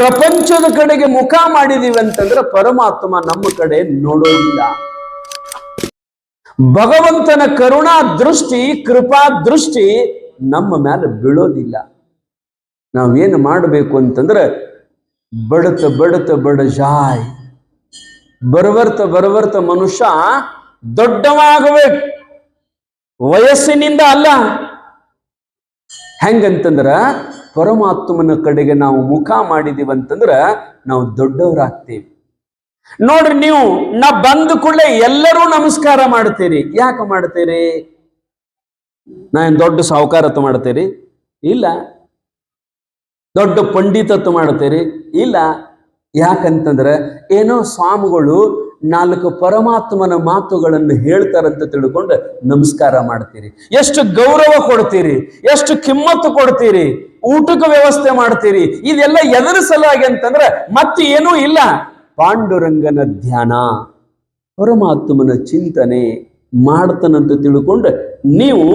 ಪ್ರಪಂಚದ ಕಡೆಗೆ ಮುಖ ಮಾಡಿದೀವಿ ಅಂತಂದ್ರೆ ಪರಮಾತ್ಮ ನಮ್ಮ ಕಡೆ ನೋಡೋದಿಲ್ಲ. ಭಗವಂತನ ಕರುಣಾ ದೃಷ್ಟಿ, ಕೃಪಾ ದೃಷ್ಟಿ ನಮ್ಮ ಮೇಲೆ ಬೀಳೋದಿಲ್ಲ. ನಾವೇನು ಮಾಡಬೇಕು ಅಂತಂದ್ರೆ ಬಡತ ಬಡತ ಬಡ ಜಾಯ್ ಬರವರ್ತ ಬರವರ್ತ ಮನುಷ್ಯ ದೊಡ್ಡವಾಗಬೇಕು. ವಯಸ್ಸಿನಿಂದ ಅಲ್ಲ. ಹೆಂಗಂತಂದ್ರ ಪರಮಾತ್ಮನ ಕಡೆಗೆ ನಾವು ಮುಖ ಮಾಡಿದೀವಿ ಅಂತಂದ್ರ ನಾವು ದೊಡ್ಡವರಾಗ್ತೀವಿ. ನೋಡ್ರಿ ನೀವು, ನಾ ಬಂದ ಕೂಡಲೇ ಎಲ್ಲರೂ ನಮಸ್ಕಾರ ಮಾಡ್ತೀರಿ. ಯಾಕೆ ಮಾಡ್ತೀರಿ? ನಾ ಏನ್ ದೊಡ್ಡ ಸಾಹುಕಾರತ್ ಮಾಡ್ತೀರಿ? ಇಲ್ಲ. ದೊಡ್ಡ ಪಂಡಿತತ್ವ ಮಾಡ್ತೀರಿ? ಇಲ್ಲ. ಯಾಕಂತಂದ್ರ ಏನೋ ಸ್ವಾಮಿಗಳು ನಾಲ್ಕು ಪರಮಾತ್ಮನ ಮಾತುಗಳನ್ನು ಹೇಳ್ತಾರಂತ ತಿಳ್ಕೊಂಡು ನಮಸ್ಕಾರ ಮಾಡ್ತೀರಿ. ಎಷ್ಟು ಗೌರವ ಕೊಡ್ತೀರಿ? ಎಷ್ಟು ಕಿಮ್ಮತ್ತು ಕೊಡ್ತೀರಿ? ಊಟಕ್ಕೆ ವ್ಯವಸ್ಥೆ ಮಾಡ್ತೀರಿ. ಇದೆಲ್ಲ ಎದರ ಸಲುವಾಗಿ ಅಂತಂದ್ರೆ ಮತ್ತೆ ಏನೂ ಇಲ್ಲ. ಪಾಂಡುರಂಗನ ಧ್ಯಾನ, ಪರಮಾತ್ಮನ ಚಿಂತನೆ ಮಾಡ್ತಾನಂತ ತಿಳ್ಕೊಂಡು ನೀವು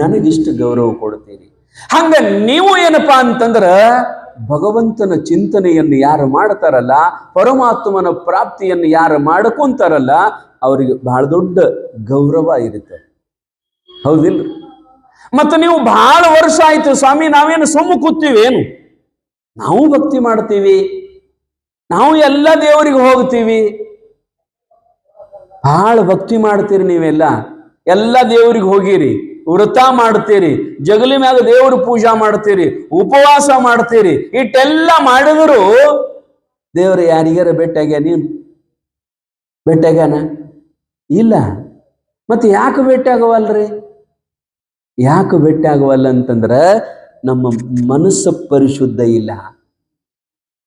ನನಗಿಷ್ಟು ಗೌರವ ಕೊಡ್ತೀರಿ. ಹಂಗ ನೀವು ಏನಪ್ಪಾ ಅಂತಂದ್ರ ಭಗವಂತನ ಚಿಂತನೆಯನ್ನು ಯಾರು ಮಾಡ್ತಾರಲ್ಲ, ಪರಮಾತ್ಮನ ಪ್ರಾಪ್ತಿಯನ್ನು ಯಾರು ಮಾಡ್ಕೊಂತಾರಲ್ಲ, ಅವರಿಗೆ ಬಹಳ ದೊಡ್ಡ ಗೌರವ ಇರುತ್ತೆ. ಹೌದಿಲ್ಲ ಮತ್ತೆ ನೀವು ಬಹಳ ವರ್ಷ ಆಯ್ತು ಸ್ವಾಮಿ, ನಾವೇನು ಸುಮ್ಮ ಕೂತೀವಿ ಏನು? ನಾವು ಭಕ್ತಿ ಮಾಡ್ತೀವಿ. ನಾವು ಎಲ್ಲ ದೇವರಿಗೆ ಹೋಗ್ತೀವಿ. ಬಹಳ ಭಕ್ತಿ ಮಾಡ್ತೀರಿ ನೀವೆಲ್ಲ. ಎಲ್ಲ ದೇವರಿಗೆ ಹೋಗಿರಿ. ವ್ರತ ಮಾಡ್ತೀರಿ. ಜಗಲಿ ಮ್ಯಾಗ ದೇವ್ರ ಪೂಜಾ ಮಾಡ್ತೀರಿ. ಉಪವಾಸ ಮಾಡ್ತೀರಿ. ಇಟ್ಟೆಲ್ಲ ಮಾಡಿದ್ರು ದೇವ್ರ ಯಾರಿಗಾರ ಭೇಟಿಯಾಗ್ಯ ನೀನು? ಭೇಟಿಯಾಗ್ಯಾನ ಇಲ್ಲ. ಮತ್ತೆ ಯಾಕೆ ಭೇಟಿ ಯಾಕೆ ಭೇಟಿ ಆಗವಲ್ಲ ಅಂತಂದ್ರ ನಮ್ಮ ಮನಸ್ಸು ಪರಿಶುದ್ಧ ಇಲ್ಲ.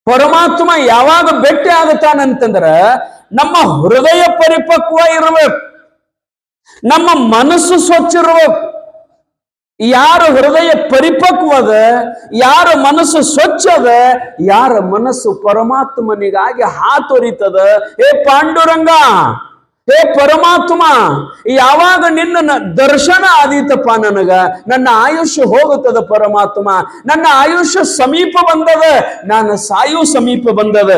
ಪರಮಾತ್ಮ ಯಾವಾಗ ಭೇಟಿ ಆಗುತ್ತಾನಂತಂದ್ರ ನಮ್ಮ ಹೃದಯ ಪರಿಪಕ್ವ ಇರಬೇಕು. ನಮ್ಮ ಮನಸ್ಸು ಸ್ವಚ್ಛ ಇರಬೇಕು. ಯಾರ ಹೃದಯ ಪರಿಪಕ್ವದ ಯಾರ ಮನಸ್ಸು ಸ್ವಚ್ಛದ ಯಾರ ಮನಸ್ಸು ಪರಮಾತ್ಮನಿಗಾಗಿ ಹಾತೊರಿತದ. ಏ ಪಾಂಡುರಂಗ! ಹೇ ಪರಮಾತ್ಮ, ಯಾವಾಗ ನಿನ್ನ ದರ್ಶನ ಆದೀತಪ್ಪ ನನಗ, ನನ್ನ ಆಯುಷ್ಯ ಹೋಗುತ್ತದ ಪರಮಾತ್ಮ, ನನ್ನ ಆಯುಷ್ಯ ಸಮೀಪ ಬಂದದ ನಾನು ಸಾಯು ಸಮೀಪ ಬಂದದ,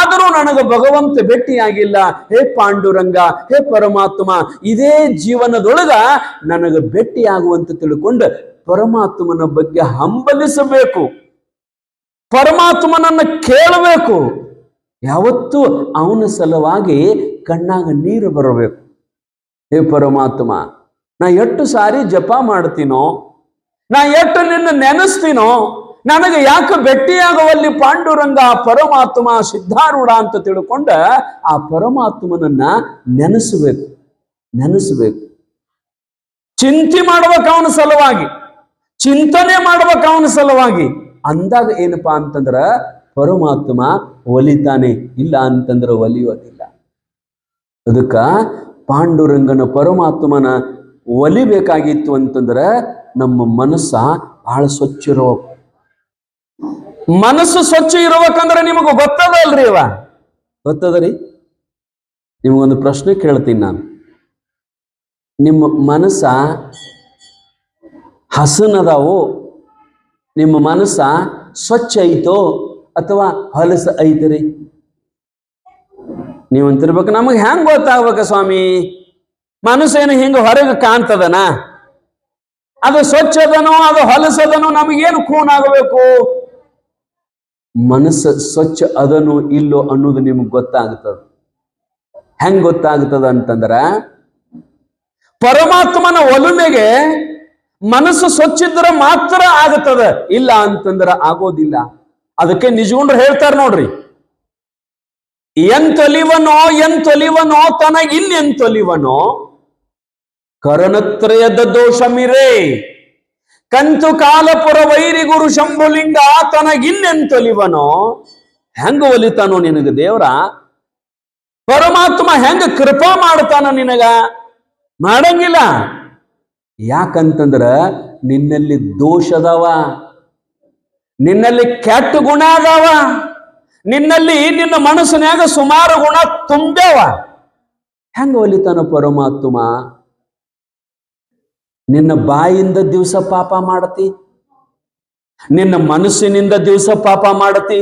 ಆದರೂ ನನಗೆ ಭಗವಂತ ಭೇಟಿಯಾಗಿಲ್ಲ. ಹೇ ಪಾಂಡುರಂಗ, ಹೇ ಪರಮಾತ್ಮ, ಇದೇ ಜೀವನದೊಳಗ ನನಗೆ ಭೇಟಿಯಾಗುವಂತ ತಿಳ್ಕೊಂಡು ಪರಮಾತ್ಮನ ಬಗ್ಗೆ ಹಂಬಲಿಸಬೇಕು. ಪರಮಾತ್ಮನನ್ನ ಕೇಳಬೇಕು. ಯಾವತ್ತೂ ಅವನ ಸಲುವಾಗಿ ಕಣ್ಣಾಗ ನೀರು ಬರಬೇಕು. ಹೇ ಪರಮಾತ್ಮ, ನಾ ಎಷ್ಟು ಸಾರಿ ಜಪ ಮಾಡ್ತೀನೋ, ನಾ ಎಷ್ಟು ನಿನ್ನ ನೆನೆಸ್ತೀನೋ, ನನಗೆ ಯಾಕೆ ಭೇಟಿಯಾಗುವಲ್ಲಿ ಪಾಂಡುರಂಗ ಪರಮಾತ್ಮ ಸಿದ್ಧಾರೂಢ ಅಂತ ತಿಳ್ಕೊಂಡ ಆ ಪರಮಾತ್ಮನನ್ನ ನೆನೆಸಬೇಕು ನೆನೆಸಬೇಕು. ಚಿಂತೆ ಮಾಡ್ಬೇಕು ಅವನ ಸಲುವಾಗಿ, ಚಿಂತನೆ ಮಾಡ್ಬೇಕು ಅವನ ಸಲುವಾಗಿ. ಅಂದಾಗ ಏನಪ್ಪಾ ಅಂತಂದ್ರ ಪರಮಾತ್ಮ ಒಲಿತಾನೆ. ಇಲ್ಲ ಅಂತಂದ್ರ ಒಲಿಯೋದಿಲ್ಲ. ಅದಕ್ಕ ಪಾಂಡುರಂಗನ ಪರಮಾತ್ಮನ ಒಲಿಬೇಕಾಗಿತ್ತು ಅಂತಂದ್ರೆ ನಮ್ಮ ಮನಸ್ಸ ಬಹಳ ಸ್ವಚ್ಛ ಇರೋ ಮನಸ್ಸು ಸ್ವಚ್ಛ ಇರಬೇಕಂದ್ರೆ ನಿಮಗೆ ಗೊತ್ತದ ಅಲ್ರಿ ಇವ? ಗೊತ್ತದ ರೀ ನಿಮಗೊಂದು ಪ್ರಶ್ನೆ ಕೇಳ್ತೀನಿ ನಾನು. ನಿಮ್ಮ ಮನಸ್ಸ ಹಸನದಾವೋ? ನಿಮ್ಮ ಮನಸ್ಸ ಸ್ವಚ್ಛ ಐತೋ? ಅಥವಾ ಹೊಲಸು ಐತ್ರಿ? ನೀವು ಅಂತಿರ್ಬೇಕು. ನಮಗೆ ಹೆಂಗ್ ಗೊತ್ತಾಗ್ಬೇಕ ಸ್ವಾಮಿ? ಮನಸ್ಸೇನು ಹಿಂಗ ಹೊರಗೆ ಕಾಣ್ತದನ? ಅದು ಸ್ವಚ್ಛದನೋ ಅದು ಹೊಲಸದನೋ ನಮಗೇನು ಖೂನ್ ಆಗಬೇಕು? ಮನಸ್ಸು ಸ್ವಚ್ಛ ಅದನೋ ಇಲ್ಲೋ ಅನ್ನೋದು ನಿಮ್ಗೆ ಗೊತ್ತಾಗ್ತದ. ಹೆಂಗ್ ಗೊತ್ತಾಗ್ತದ ಅಂತಂದ್ರ, ಪರಮಾತ್ಮನ ಒಲುಮೆಗೆ ಮನಸ್ಸು ಸ್ವಚ್ಛ ಇದ್ರೆ ಮಾತ್ರ ಆಗತದ. ಇಲ್ಲ ಅಂತಂದ್ರ ಆಗೋದಿಲ್ಲ. ಅದಕ್ಕೆ ನಿಜಗೊಂಡ್ರು ಹೇಳ್ತಾರೆ ನೋಡ್ರಿ. ಎಂತೊಲಿವನೋ ಎಂತೊಲಿವನೋ ತನಗಿನ್ನೆಂತೊಲಿವನೋ ಕರಣತ್ರಯದ ದೋಷಮಿರೇ. ಕಂತು ಕಾಲಪುರ ವೈರಿ ಗುರು ಶಂಭುಲಿಂಗ ತನಗಿನ್ನೆಂತೊಲಿವನೋ ಹೆಂಗ ಒಲಿತಾನೋ ನಿನಗ ದೇವ್ರ? ಪರಮಾತ್ಮ ಹೆಂಗ ಕೃಪಾ ಮಾಡ್ತಾನ ನಿನಗ? ಮಾಡಂಗಿಲ್ಲ. ಯಾಕಂತಂದ್ರ ನಿನ್ನಲ್ಲಿ ದೋಷದವ. ನಿನ್ನಲ್ಲಿ ಕೆಟ್ಟ ಗುಣ ಅದಾವ. ನಿನ್ನಲ್ಲಿ ನಿನ್ನ ಮನಸ್ಸಿನಾಗ ಸುಮಾರು ಗುಣ ತುಂಬ್ಯಾವ. ಹೆಂಗ ಒಲಿತಾನ ಪರಮಾತ್ಮ? ನಿನ್ನ ಬಾಯಿಂದ ದಿವಸ ಪಾಪ ಮಾಡತಿ. ನಿನ್ನ ಮನಸ್ಸಿನಿಂದ ದಿವಸ ಪಾಪ ಮಾಡತಿ.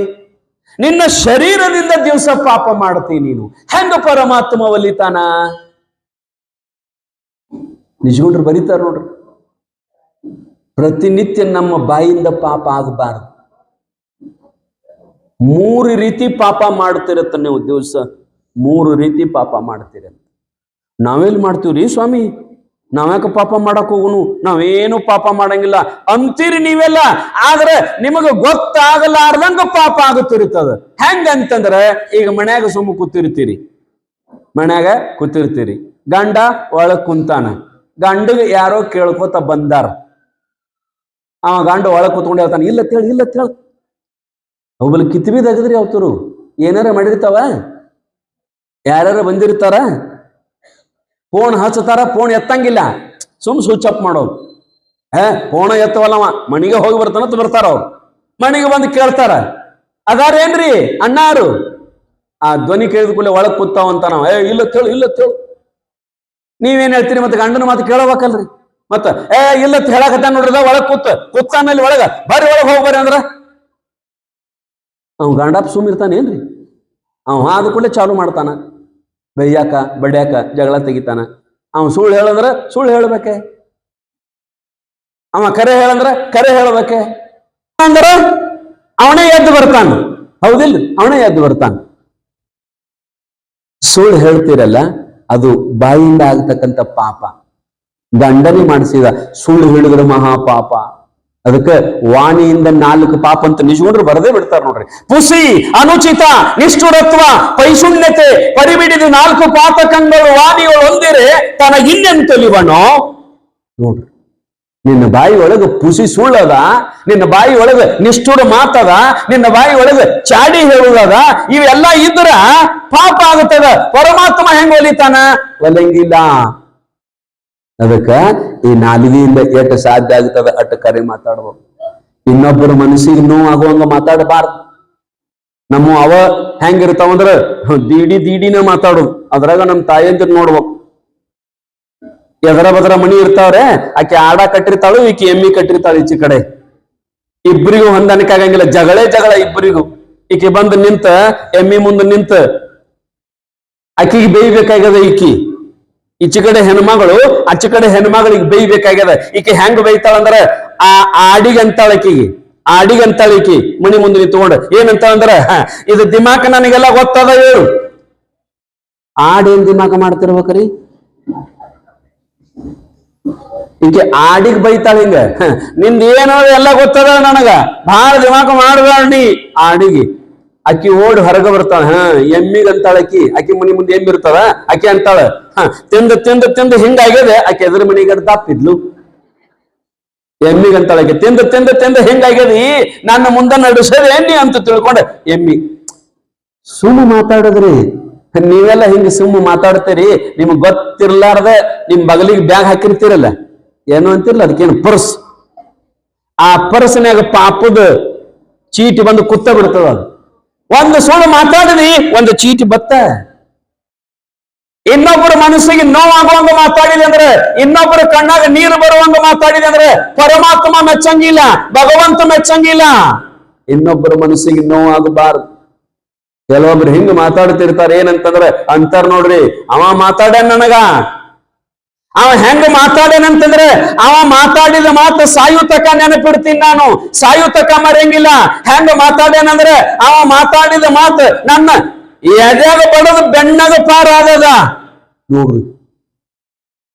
ನಿನ್ನ ಶರೀರದಿಂದ ದಿವಸ ಪಾಪ ಮಾಡತಿ ನೀನು. ಹೆಂಗ ಪರಮಾತ್ಮ ಒಲಿತಾನ? ನಿಜಗೊಂಡ್ರು ಬರೀತಾರ ನೋಡ್ರಿ. ಪ್ರತಿನಿತ್ಯ ನಮ್ಮ ಬಾಯಿಂದ ಪಾಪ ಆಗಬಾರದು. ಮೂರು ರೀತಿ ಪಾಪ ಮಾಡ್ತಿರತ್ತ ನೀವು ದಿವಸ. ಮೂರು ರೀತಿ ಪಾಪ ಮಾಡ್ತೀರ ನಾವೆಲ್ಲಿ ಮಾಡ್ತೀವ್ರಿ ಸ್ವಾಮಿ? ನಾವ್ಯಾಕೆ ಪಾಪ ಮಾಡಕ್ ಹೋಗುನು? ನಾವೇನು ಪಾಪ ಮಾಡಂಗಿಲ್ಲ. ಅಂತೀರಿ ನೀವೆಲ್ಲ, ಆದ್ರೆ ನಿಮಗೆ ಗೊತ್ತಾಗಲಾರ್ದಂಗ ಪಾಪ ಆಗುತ್ತಿರ್ತದ ಹೆಂಗಂತಂದ್ರ, ಈಗ ಮನ್ಯಾಗ ಸುಮ್ಮ ಕೂತಿರ್ತೀರಿ. ಮನ್ಯಾಗ ಕೂತಿರ್ತೀರಿ. ಗಂಡ ಒಳಗ್ ಕುಂತಾನ. ಗಂಡಗ ಯಾರೋ ಕೇಳ್ಕೊತ ಬಂದಾರ. ಅವ ಗಾಂಡ ಒಳಗೆ ಕೂತ್ಕೊಂಡು ಹೇಳ್ತಾನೆ, ಇಲ್ಲ ತೇಳಿ, ಇಲ್ಲ ತೇಳ. ಅವಲ್ಲಿ ಕಿತ್ಬಿ ತೆಗದ್ರಿ ಅವತರು ಏನಾರ ಮಾಡಿರ್ತಾವ? ಯಾರ್ಯಾರ ಬಂದಿರ್ತಾರ? ಫೋನ್ ಹಚ್ಚತಾರ ಫೋನ್ ಎತ್ತಂಗಿಲ್ಲ. ಸುಮ್ ಸ್ವಿಚ್ ಆಫ್ ಮಾಡೋದು. ಹೇ ಫೋಣ ಎತ್ತವಲ್ಲವ ಮಣಿಗೆ ಹೋಗಿ ಬರ್ತಾನಂತ ಬರ್ತಾರ ಅವ್ರು. ಮಣಿಗೆ ಬಂದು ಕೇಳ್ತಾರ. ಅದಾರೇನ್ರಿ, ಅಣ್ಣಾರು? ಆ ಧ್ವನಿ ಕೇಳಿದ ಕೂಡಲೇ ಒಳಗೆ ಕೂತಾವಂತ ನಾವು ಏ, ಇಲ್ಲ ತೇಳು ಇಲ್ಲ ತೇಳು. ನೀವೇನ್ ಹೇಳ್ತೀರಿ ಮತ್ತೆ ಗಂಡನ ಮಾತು ಕೇಳಬೇಕಲ್ರಿ? ಮತ್ತ, ಏ, ಇಲ್ಲ ಹೇಳಕತ್ತ ನೋಡ್ರಿ ಒಳಗ್ ಕೂತ್ ಕೂತಾನಲ್ಲಿ ಒಳಗ, ಬರ್ರಿ ಒಳಗ್ ಹೋಗ್ ಅಂದ್ರ? ಅವ್ ಗಂಡಪ್ಪ ಸುಮ್ ಇರ್ತಾನೇನ್ರಿ ಅವ್ ಆದ ಕೂಡಲೇ ಚಾಲು ಮಾಡ್ತಾನ. ಬೈಯಾಕ, ಬಡ್ಯಾಕ, ಜಗಳ ತೆಗಿತಾನ. ಅವ್ ಸುಳ್ಳು ಹೇಳಂದ್ರ ಸುಳ್ಳು ಹೇಳ್ಬೇಕೆ? ಅವ ಕರೆ ಹೇಳಂದ್ರ ಕರೆ ಹೇಳ್ಬೇಕೆ? ಅಂದ್ರ ಅವನೇ ಎದ್ದು ಬರ್ತಾನ. ಹೌದಿಲ್ಲ ಅವನೇ ಎದ್ದು ಬರ್ತಾನ. ಸುಳ್ಳು ಹೇಳ್ತೀರಲ್ಲ, ಅದು ಬಾಯಿಂದ ಆಗ್ತಕ್ಕಂಥ ಪಾಪ. ಗಂಡನೆ ಮಾಡಿಸಿದ ಸುಳ್ಳು ಹೇಳಿದ್ರೆ ಮಹಾಪಾಪ. ಅದಕ್ಕೆ ವಾಣಿಯಿಂದ ನಾಲ್ಕು ಪಾಪ ಅಂತ ನಿಜಗೊಂಡ್ರು ಬರದೇ ಬಿಡ್ತಾರ ನೋಡ್ರಿ. ಪುಸಿ, ಅನುಚಿತ, ನಿಷ್ಠುರತ್ವ ಪೈಶೂನ್ಯತೆ ಪರಿಬಿಡಿದ ನಾಲ್ಕು ಪಾತಕಗಳು ವಾಣಿಗಳು ಹೊಂದಿರೆ ತನಗಿನ್ನೆಂತಲಿವನೋ ನೋಡ್ರಿ. ನಿನ್ನ ಬಾಯಿ ಒಳಗೆ ಪುಸಿ ಸುಳ್ಳದ, ನಿನ್ನ ಬಾಯಿ ಒಳಗೆ ನಿಷ್ಠುರ ಮಾತದ, ನಿನ್ನ ಬಾಯಿ ಒಳಗೆ ಚಾಡಿ ಹೇಳುವುದದ ಇವೆಲ್ಲ ಇದ್ರ ಪಾಪ ಆಗುತ್ತದ. ಪರಮಾತ್ಮ ಹೆಂಗ್ ಒಲಿತಾನ? ಒಲಂಗಿಲ್ಲ ಅದಕ್ಕ ಈ ನಾಲಿಗೆಯಿಂದ ಎಷ್ಟು ಸಾಧ್ಯ ಆಗ್ತದ ಅಟ್ಟ ಕರೆ ಮಾತಾಡ್ಬೇಕು ಇನ್ನೊಬ್ಬರ ಮನಸ್ಸಿಗೆ ನೋವು ಆಗುವಂಗ ಮಾತಾಡಬಾರ್ದು. ನಮ್ಮ ಅವ ಹೆಂಗಿರ್ತಾವಂದ್ರ ದೀಡಿ ದೀಡಿನ ಮಾತಾಡೋದು. ಅದ್ರಾಗ ನಮ್ಮ ತಾಯಂದಿರು ನೋಡ್ಬೇಕು. ಎದರ ಬದರ ಮಣಿ ಇರ್ತಾವ್ರೆ, ಆಕೆ ಆಡ ಕಟ್ಟಿರ್ತಾಳು, ಈಕೆ ಎಮ್ಮಿ ಕಟ್ಟಿರ್ತಾಳು ಈಚೆ ಕಡೆ. ಇಬ್ಬರಿಗೂ ಹೊಂದಾಣಿಕೆ ಆಗಂಗಿಲ್ಲ. ಜಗಳೇ ಜಗಳ ಇಬ್ಬರಿಗೂ ಈಕೆ ಬಂದು ನಿಂತ, ಎಮ್ಮಿ ಮುಂದೆ ನಿಂತ, ಆಕಿಗೆ ಬೇಯ್ಬೇಕಾಗ್ಯದ ಈಕಿ. ಈಚೆ ಕಡೆ ಹೆಣ್ಮಗಳು, ಆಚೆ ಕಡೆ ಹೆಣ್ಮಗಳಿಗೆ ಬೇಯ್ಬೇಕಾಗ್ಯದ. ಈಕೆ ಹೆಂಗ್ ಬೈತಾಳಂದ್ರ ಆ ಆಡಿಗೆ ಅಂತಾಳ ಆಕಿಗೆ ಆಡಿಗೆ ಅಂತಾಳ ಈಕಿ ಮಣಿ ಮುಂದೆ ನಿಂತ್ಕೊಂಡು ಏನಂತ ಅಂದ್ರ ಇದು ದಿಮಾಕ ನನಗೆಲ್ಲ ಗೊತ್ತದ ಹೇಳು. ಆಡೇನ್ ದಿಮಾಕ ಮಾಡ್ತಿರ್ಬೇಕ್ರಿ? ಈಕೆ ಆಡಿಗ್ ಬೈತಾಳ ಹಿಂಗ ನಿಂದ ಏನೋ ಎಲ್ಲ ಗೊತ್ತದ ನನಗ. ಬಹಳ ದಿಮಾಕ ನೀ ಆಡಿಗೆ. ಅಕ್ಕಿ ಓಡಿ ಹೊರಗ ಬರ್ತಾಳ, ಹ, ಎಮ್ಮಿಗ್ ಅಂತಾಳ ಅಕ್ಕಿ. ಅಕ್ಕಿ ಮನಿ ಮುಂದೆ ಎಮ್ಮಿ ಇರ್ತಾಳ ಅಕ್ಕಿ ಅಂತಾಳ. ಹ, ತಿಂದ ತಿಂದ ತಿಂದ ಹಿಂಗಾಗ್ಯದೆ ಆಕೆ ಎದುರು ಮನಿಗೆ ದಾಪಿದ್ಲು ಎಮ್ಮಿಗ್ ಅಂತಾಳ ಆಕಿ ತಿಂದ ತಿಂದ ತಿಂದ ಈ ನನ್ನ ಮುಂದೆ ನಡೆಸೋದು ಎಮ್ಮಿ ಅಂತ ತಿಳ್ಕೊಂಡ. ಎಮ್ಮಿ ಸುಮ್ಮ ಮಾತಾಡದ್ರಿ. ನೀವೆಲ್ಲ ಹಿಂಗ ಸುಮ್ಮ ಮಾತಾಡ್ತೀರಿ, ನಿಮ್ಗೆ ಗೊತ್ತಿರ್ಲಾರ್ದ ನಿಮ್ ಬಗಲಿಗೆ ಬ್ಯಾಗ್ ಹಾಕಿರ್ತೀರಲ್ಲ? ಏನು ಅಂತಿರ್ಲ, ಅದಕ್ಕೇನು ಪರ್ಸ್. ಆ ಪರ್ಸ್ನ್ಯಾಗ ಪಾಪದ ಚೀಟಿ ಬಂದು ಕುತ್ತ ಬಿಡ್ತದ ಅದು. ಒಂದು ಸುಳ್ಳು ಮಾತಾಡಿದಿ ಒಂದು ಚೀಟಿ ಬತ್ತ. ಇನ್ನೊಬ್ಬರ ಮನಸ್ಸಿಗೆ ನೋವಾಗುವಂಗ ಮಾತಾಡಿದೆ ಅಂದ್ರೆ ಇನ್ನೊಬ್ಬರ ಕಣ್ಣಾಗ ನೀರು ಬರುವಂಗ ಮಾತಾಡಿದೆ ಅಂದ್ರೆ, ಪರಮಾತ್ಮ ಮೆಚ್ಚಂಗಿಲ್ಲ, ಭಗವಂತ ಮೆಚ್ಚಂಗಿಲ್ಲ. ಇನ್ನೊಬ್ಬರ ಮನಸ್ಸಿಗೆ ನೋವಾಗಬಾರದು. ಕೆಲವೊಬ್ರು ಹಿಂಗ್ ಮಾತಾಡ್ತಿರ್ತಾರೆ, ಏನಂತಂದ್ರೆ, ಅಂತಾರ ನೋಡ್ರಿ, ಅವ ಮಾತಾಡ ನನಗ. ಅವ ಹೆಂಗ ಮಾತಾಡೇನಂತಂದ್ರೆ ಅವ ಮಾತಾಡಿದ ಮಾತು ಸಾಯುತಕ ನೆನಪಿಡ್ತೀನಿ ನಾನು. ಸಾಯುತಕ ಮರೆಯಂಗಿಲ್ಲ. ಹೆಂಗ ಮಾತಾಡೇನಂದ್ರೆ ಅವ ಮಾತಾಡಿದ ಮಾತು ನನ್ನ ಎದೆಗ ಬಡದು ಬೆಣ್ಣಗ ಆಗದ ನೋಡ್ರಿ,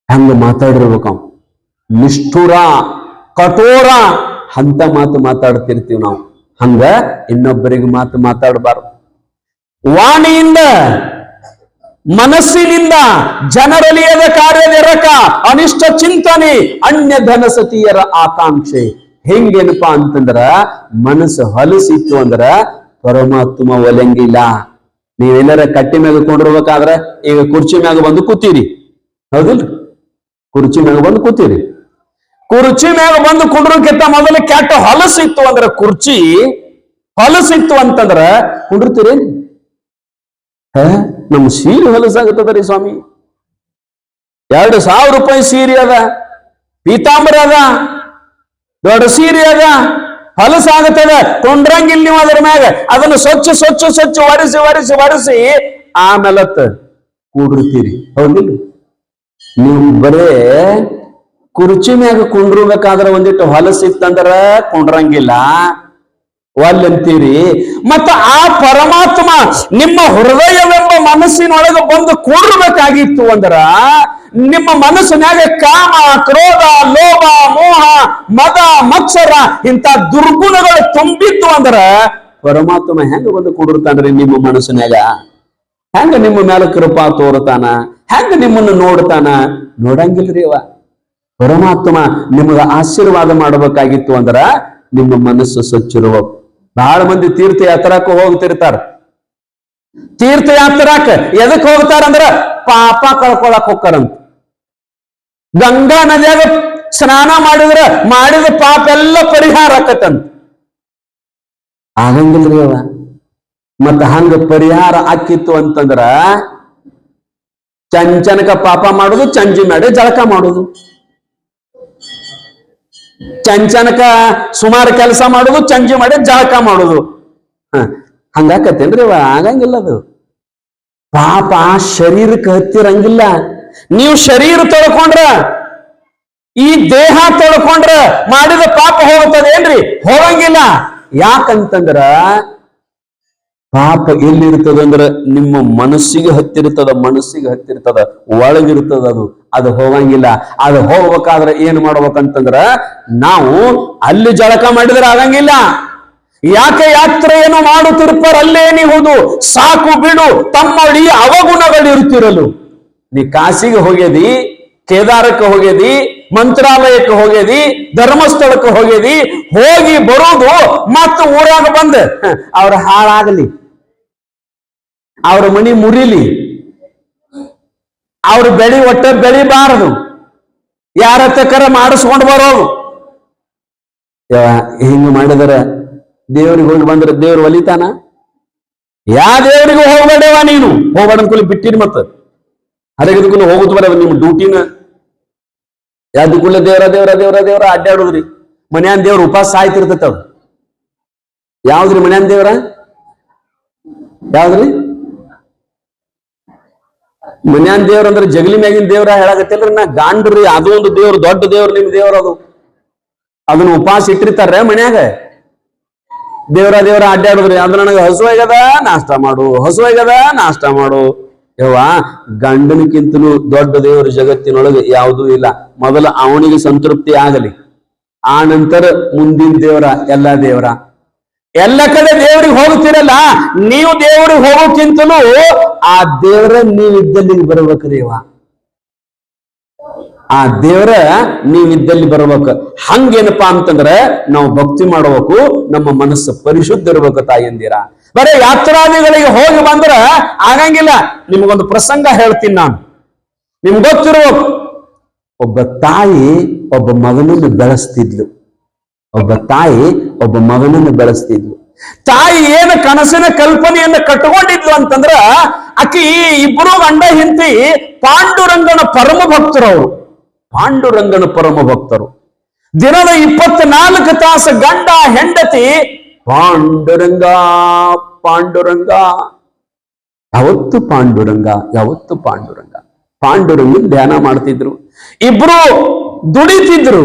ಹೆಂಗ ಮಾತಾಡಿರ್ಬೇಕು ನಿಷ್ಠುರ, ಕಠೋರ ಅಂತ ಮಾತು ಮಾತಾಡ್ತಿರ್ತೀವಿ ನಾವು. ಹಂಗ ಇನ್ನೊಬ್ಬರಿಗೆ ಮಾತು ಮಾತಾಡಬಾರ್ದು. ವಾಣಿಯಿಂದ ಮನಸ್ಸಿನಿಂದ ಜನರಲಿಯದ ಕಾರ್ಯನಿರಕ ಅನಿಷ್ಟ ಚಿಂತನೆ, ಅನ್ಯ ಧನಸತಿಯರ ಆಕಾಂಕ್ಷೆ. ಹೆಂಗೇನಪ್ಪಾ ಅಂತಂದ್ರ, ಮನಸ್ಸು ಹಲಸಿತ್ತು ಅಂದ್ರ ಪರಮಾತ್ಮ ಒಲಂಗಿಲ್ಲ. ನೀವೆಲ್ಲರ ಕಟ್ಟಿ ಮ್ಯಾಗ ಕೊಂಡಿರ್ಬೇಕಾದ್ರ ಈಗ ಕುರ್ಚಿ ಮ್ಯಾಗ ಬಂದು ಕೂತೀರಿ. ಹೌದಿಲ್ರಿ? ಕುರ್ಚಿ ಮ್ಯಾಗ ಬಂದು ಕೂತೀರಿ. ಕುರ್ಚಿ ಮ್ಯಾಗ ಬಂದು ಕುಂಡ್ರಕ್ಕಿಂತ ಮೊದಲು ಕೆಟ್ಟ ಹೊಲಸಿತ್ತು ಅಂದ್ರ ಕುರ್ಚಿ, ಹೊಲಸಿತ್ತು ಅಂತಂದ್ರ ಹೇ? ನಮ್ಮ ಸೀರೆ ಹೊಲಸಾಗುತ್ತದ ಸ್ವಾಮಿ? ಎರಡು ಸಾವಿರ ರೂಪಾಯಿ ಸೀರೆ ಅದ, ಪೀತಾಂಬರ ಅದ, ದೊಡ್ಡ ಸೀರೆ ಅದ, ಹೊಲಸಾಗುತ್ತದೆ, ಕೊಂಡ್ರಂಗಿಲ್ಲ ನೀವು ಅದರ ಮ್ಯಾಗ. ಅದನ್ನು ಸ್ವಚ್ಛ ಸ್ವಚ್ಛ ಸ್ವಚ್ಛ ಒರೆಸಿ ಒರೆಸಿ ಒರೆಸಿ ಆಮೇಲತ್ತ ಕೂಡಿರ್ತೀರಿ. ಹೌದಿಲ್ಲ? ನೀವು ಬರೇ ಕುರ್ಚಿ ಮ್ಯಾಗ ಕುಂಡ್ರಬೇಕಾದ್ರೆ ಒಂದಿಟ್ಟು ಹೊಲಸಿತ್ತಂದ್ರ ಕುಂಡ್ರಂಗಿಲ್ಲ. ಒಲ್ಲಂತೀರಿ? ಮತ್ತ ಆ ಪರಮಾತ್ಮ ನಿಮ್ಮ ಹೃದಯವೆಂಬ ಮನಸ್ಸಿನೊಳಗೆ ಬಂದು ಕೂಡಬೇಕಾಗಿತ್ತು ಅಂದ್ರ ನಿಮ್ಮ ಮನಸ್ಸಿನಾಗ ಕಾಮ, ಕ್ರೋಧ, ಲೋಭ, ಮೋಹ, ಮದ ಮತ್ಸರ ಇಂತ ದುರ್ಗುಣಗಳು ತುಂಬಿತ್ತು ಅಂದ್ರ ಪರಮಾತ್ಮ ಹೆಂಗ ಬಂದು ಕೂಡಿರ್ತಾನ್ರಿ ನಿಮ್ಮ ಮನಸ್ಸಿನಾಗ? ಹೆಂಗ ನಿಮ್ಮ ಮೇಲೆ ಕೃಪಾ ತೋರ್ತಾನ? ಹೆಂಗ ನಿಮ್ಮನ್ನು ನೋಡ್ತಾನ? ನೋಡಂಗಿಲ್ರಿ ಅವ. ಪರಮಾತ್ಮ ನಿಮಗ ಆಶೀರ್ವಾದ ಮಾಡಬೇಕಾಗಿತ್ತು ಅಂದ್ರ ನಿಮ್ಮ ಮನಸ್ಸು ಸ್ವಚ್ಛಿರುವ ಬಹಳ ಮಂದಿ ತೀರ್ಥಯಾತ್ರಕ್ಕೂ ಹೋಗ್ತಿರ್ತಾರ. ತೀರ್ಥಯಾತ್ರಾಕ ಎದಕ್ ಹೋಗ್ತಾರಂದ್ರ ಪಾಪ ಕಳ್ಕೊಳಕ್ ಹೋಗ್ತಾರಂತ. ಗಂಗಾ ನದಿಯಾಗ ಸ್ನಾನ ಮಾಡಿದ್ರ ಮಾಡಿದ ಪಾಪ ಎಲ್ಲ ಪರಿಹಾರ ಆಕತ್ತಂತ. ಆಗಂಗಿಲ್ರಿ ಅವ ಮತ್ತ ಹಂಗ ಪರಿಹಾರ ಆಕಿತ್ತು ಅಂತಂದ್ರ ಚಂಚನಕ ಪಾಪ ಮಾಡುದು, ಚಂಜಿ ಮಾಡಿ ಜಳಕ ಮಾಡುದು. ಚಂಚನಕ ಸುಮಾರು ಕೆಲಸ ಮಾಡುದು ಚಂಚು ಮಾಡಿ ಜಳಕ ಮಾಡುದು. ಹ, ಹಂಗಾಕತ್ತೇನ್ರಿ ಆಗಂಗಿಲ್ಲ ಅದು. ಪಾಪ, ಶರೀರಕ್ಕೆ ಹತ್ತಿರಂಗಿಲ್ಲ. ನೀವು ಶರೀರ ತೊಳ್ಕೊಂಡ್ರ, ಈ ದೇಹ ತೊಳ್ಕೊಂಡ್ರ ಮಾಡಿದ ಪಾಪ ಹೋಗುತ್ತದೇನ್ರಿ? ಹೋಗಂಗಿಲ್ಲ. ಯಾಕಂತಂದ್ರ ಪಾಪ ಎಲ್ಲಿರ್ತದಂದ್ರ ನಿಮ್ಮ ಮನಸ್ಸಿಗೆ ಹತ್ತಿರ್ತದ ಮನಸ್ಸಿಗೆ ಹತ್ತಿರ್ತದ, ಒಳಗಿರ್ತದ ಅದು. ಅದು ಹೋಗಂಗಿಲ್ಲ. ಅದು ಹೋಗ್ಬೇಕಾದ್ರೆ ಏನ್ ಮಾಡ್ಬೇಕಂತಂದ್ರ ನಾವು ಅಲ್ಲಿ ಜಳಕ ಮಾಡಿದ್ರೆ ಆಗಂಗಿಲ್ಲ. ಯಾಕೆ ಯಾತ್ರೆಯನ್ನು ಮಾಡುತ್ತಿರ್ಪಾರ ಅಲ್ಲೇ ನೀವುದು ಸಾಕು ಬಿಡು. ತಮ್ಮಳಿ ಅವಗುಣಗಳಿರುತ್ತಿರಲು. ನೀ ಕಾಶಿಗೆ ಹೋಗ್ಯದಿ ಕೇದಾರಕ್ಕೆ ಹೋಗ್ಯದಿ ಮಂತ್ರಾಲಯಕ್ಕೆ ಹೋಗ್ಯದಿ ಧರ್ಮಸ್ಥಳಕ್ಕೆ ಹೋಗ್ಯದಿ ಹೋಗಿ ಬರೋದು ಮತ್ತು ಊರಾಗ ಬಂದ. ಅವ್ರ ಹಾಳಾಗಲಿ. ಅವ್ರ ಮನಿ ಮುರಿಲಿ. ಅವ್ರ ಬೆಳಿ ಒಟ್ಟ ಬೆಳಿಬಾರದು. ಯಾರ ತಕ್ಕರ ಮಾಡಿಸ್ಕೊಂಡು ಬರೋದು. ಹಿಂಗ ಮಾಡಿದ್ರ ದೇವ್ರಿಗೆ ಹೋಗಿ ಬಂದ್ರೆ ದೇವ್ರು ಒಲಿತಾನ? ಯಾ ದೇವ್ರಿಗೂ ಹೋಗ್ಬೇಡವ ನೀನು? ಹೋಗ್ಬೇಡ ಅನ್ಕೊಳ್ಳಿ ಬಿಟ್ಟಿರಿ ಮತ್ತ. ಅದಕ್ಕೆ ಹೋಗುದು ಬರ ನಿಮ್ ಡ್ಯೂಟಿನ. ಯಾವ್ದಕ್ಕೂಲ ದೇವ್ರ ದೇವ್ರ ದೇವ್ರ ದೇವ್ರ ಅಡ್ಡಾಡುದ್ರಿ. ಮನ್ಯಾನ್ ದೇವ್ರ ಉಪವಾಸ ಅದು. ಯಾವ್ದ್ರಿ ಮನ್ಯಾನ್ ದೇವ್ರ? ಯಾವ್ದ್ರಿ? ಮನ್ಯಾನ್ ದೇವ್ರ ಅಂದ್ರೆ ಜಗಲಿ ಮ್ಯಾಗಿನ ದೇವ್ರ ಹೇಳಾಕತ್ತಿಲ್ರಿ, ನಾ ಗಾಂಡ್ರಿ, ಅದು ಒಂದು ದೇವ್ರ, ದೊಡ್ಡ ದೇವ್ರ ನಿಮ್ ದೇವ್ರ ಅದು. ಅದನ್ನ ಉಪವಾಸ ಇಟ್ಟಿರ್ತಾರ ಮನ್ಯಾಗ. ದೇವ್ರ ದೇವ್ರ ಅಡ್ಡಾಡುದ್ರಿ ಅಂದ್ರೆ ನನಗೆ ಹಸುವಾಗ್ಯದ ನಾಷ್ಟ ಮಾಡು ಹಸುವಾಗ್ಯದ ನಾಷ್ಟ ಮಾಡು. ಯವ್ವಾ ಗಂಡನಕ್ಕಿಂತಲೂ ದೊಡ್ಡ ದೇವ್ರ ಜಗತ್ತಿನೊಳಗೆ ಯಾವುದೂ ಇಲ್ಲ. ಮೊದಲ ಅವನಿಗೆ ಸಂತೃಪ್ತಿ ಆಗಲಿ. ಆ ನಂತರ ಮುಂದಿನ ದೇವರ, ಎಲ್ಲ ದೇವರ. ಎಲ್ಲ ಕಡೆ ದೇವ್ರಿಗೆ ಹೋಗುತ್ತೀರಲ್ಲ, ನೀವು ದೇವ್ರಿಗೆ ಹೋಗೋಕ್ಕಿಂತಲೂ ಆ ದೇವರ ನೀವಿದ್ದಲ್ಲಿ ಬರಬೇಕು ದೇವ. ಆ ದೇವರ ನೀವಿದ್ದಲ್ಲಿ ಬರಬೇಕು. ಹಂಗೇನಪ್ಪಾ ಅಂತಂದ್ರೆ ನಾವು ಭಕ್ತಿ ಮಾಡಬೇಕು, ನಮ್ಮ ಮನಸ್ಸು ಪರಿಶುದ್ಧ ಇರ್ಬೇಕು ತಾಯಂದಿರ ಬರೇ ಯಾತ್ರಾದಿಗಳಿಗೆ ಹೋಗಿ ಬಂದ್ರ ಆಗಂಗಿಲ್ಲ. ನಿಮಗೊಂದು ಪ್ರಸಂಗ ಹೇಳ್ತೀನಿ ನಾನು. ನಿಮ್ಗೆ ಗೊತ್ತಿರ್ಬೇಕು, ಒಬ್ಬ ತಾಯಿ ಒಬ್ಬ ಮಗನನ್ನು ಬೆಳೆಸ್ತಿದ್ಲು. ಒಬ್ಬ ತಾಯಿ ಒಬ್ಬ ಮಗನನ್ನು ಬೆಳೆಸ್ತಿದ್ವು ತಾಯಿ ಏನು ಕನಸಿನ ಕಲ್ಪನೆಯನ್ನ ಕಟ್ಟಿಕೊಂಡಿದ್ಲು ಅಂತಂದ್ರ ಅಕ್ಕಿ ಇಬ್ರು ಗಂಡ ಹಿಂತಿ ಪಾಂಡುರಂಗನ ಪರಮ ಭಕ್ತರು ಅವರು ಪಾಂಡುರಂಗನ ಪರಮ ಭಕ್ತರು ದಿನದ ಇಪ್ಪತ್ನಾಲ್ಕು ತಾಸು ಗಂಡ ಹೆಂಡತಿ ಪಾಂಡುರಂಗ ಪಾಂಡುರಂಗ. ಯಾವತ್ತು ಪಾಂಡುರಂಗ ಯಾವತ್ತು ಪಾಂಡುರಂಗ. ಪಾಂಡುರಂಗನ್ ಧ್ಯಾನ ಮಾಡ್ತಿದ್ರು. ಇಬ್ರು ದುಡಿತಿದ್ರು.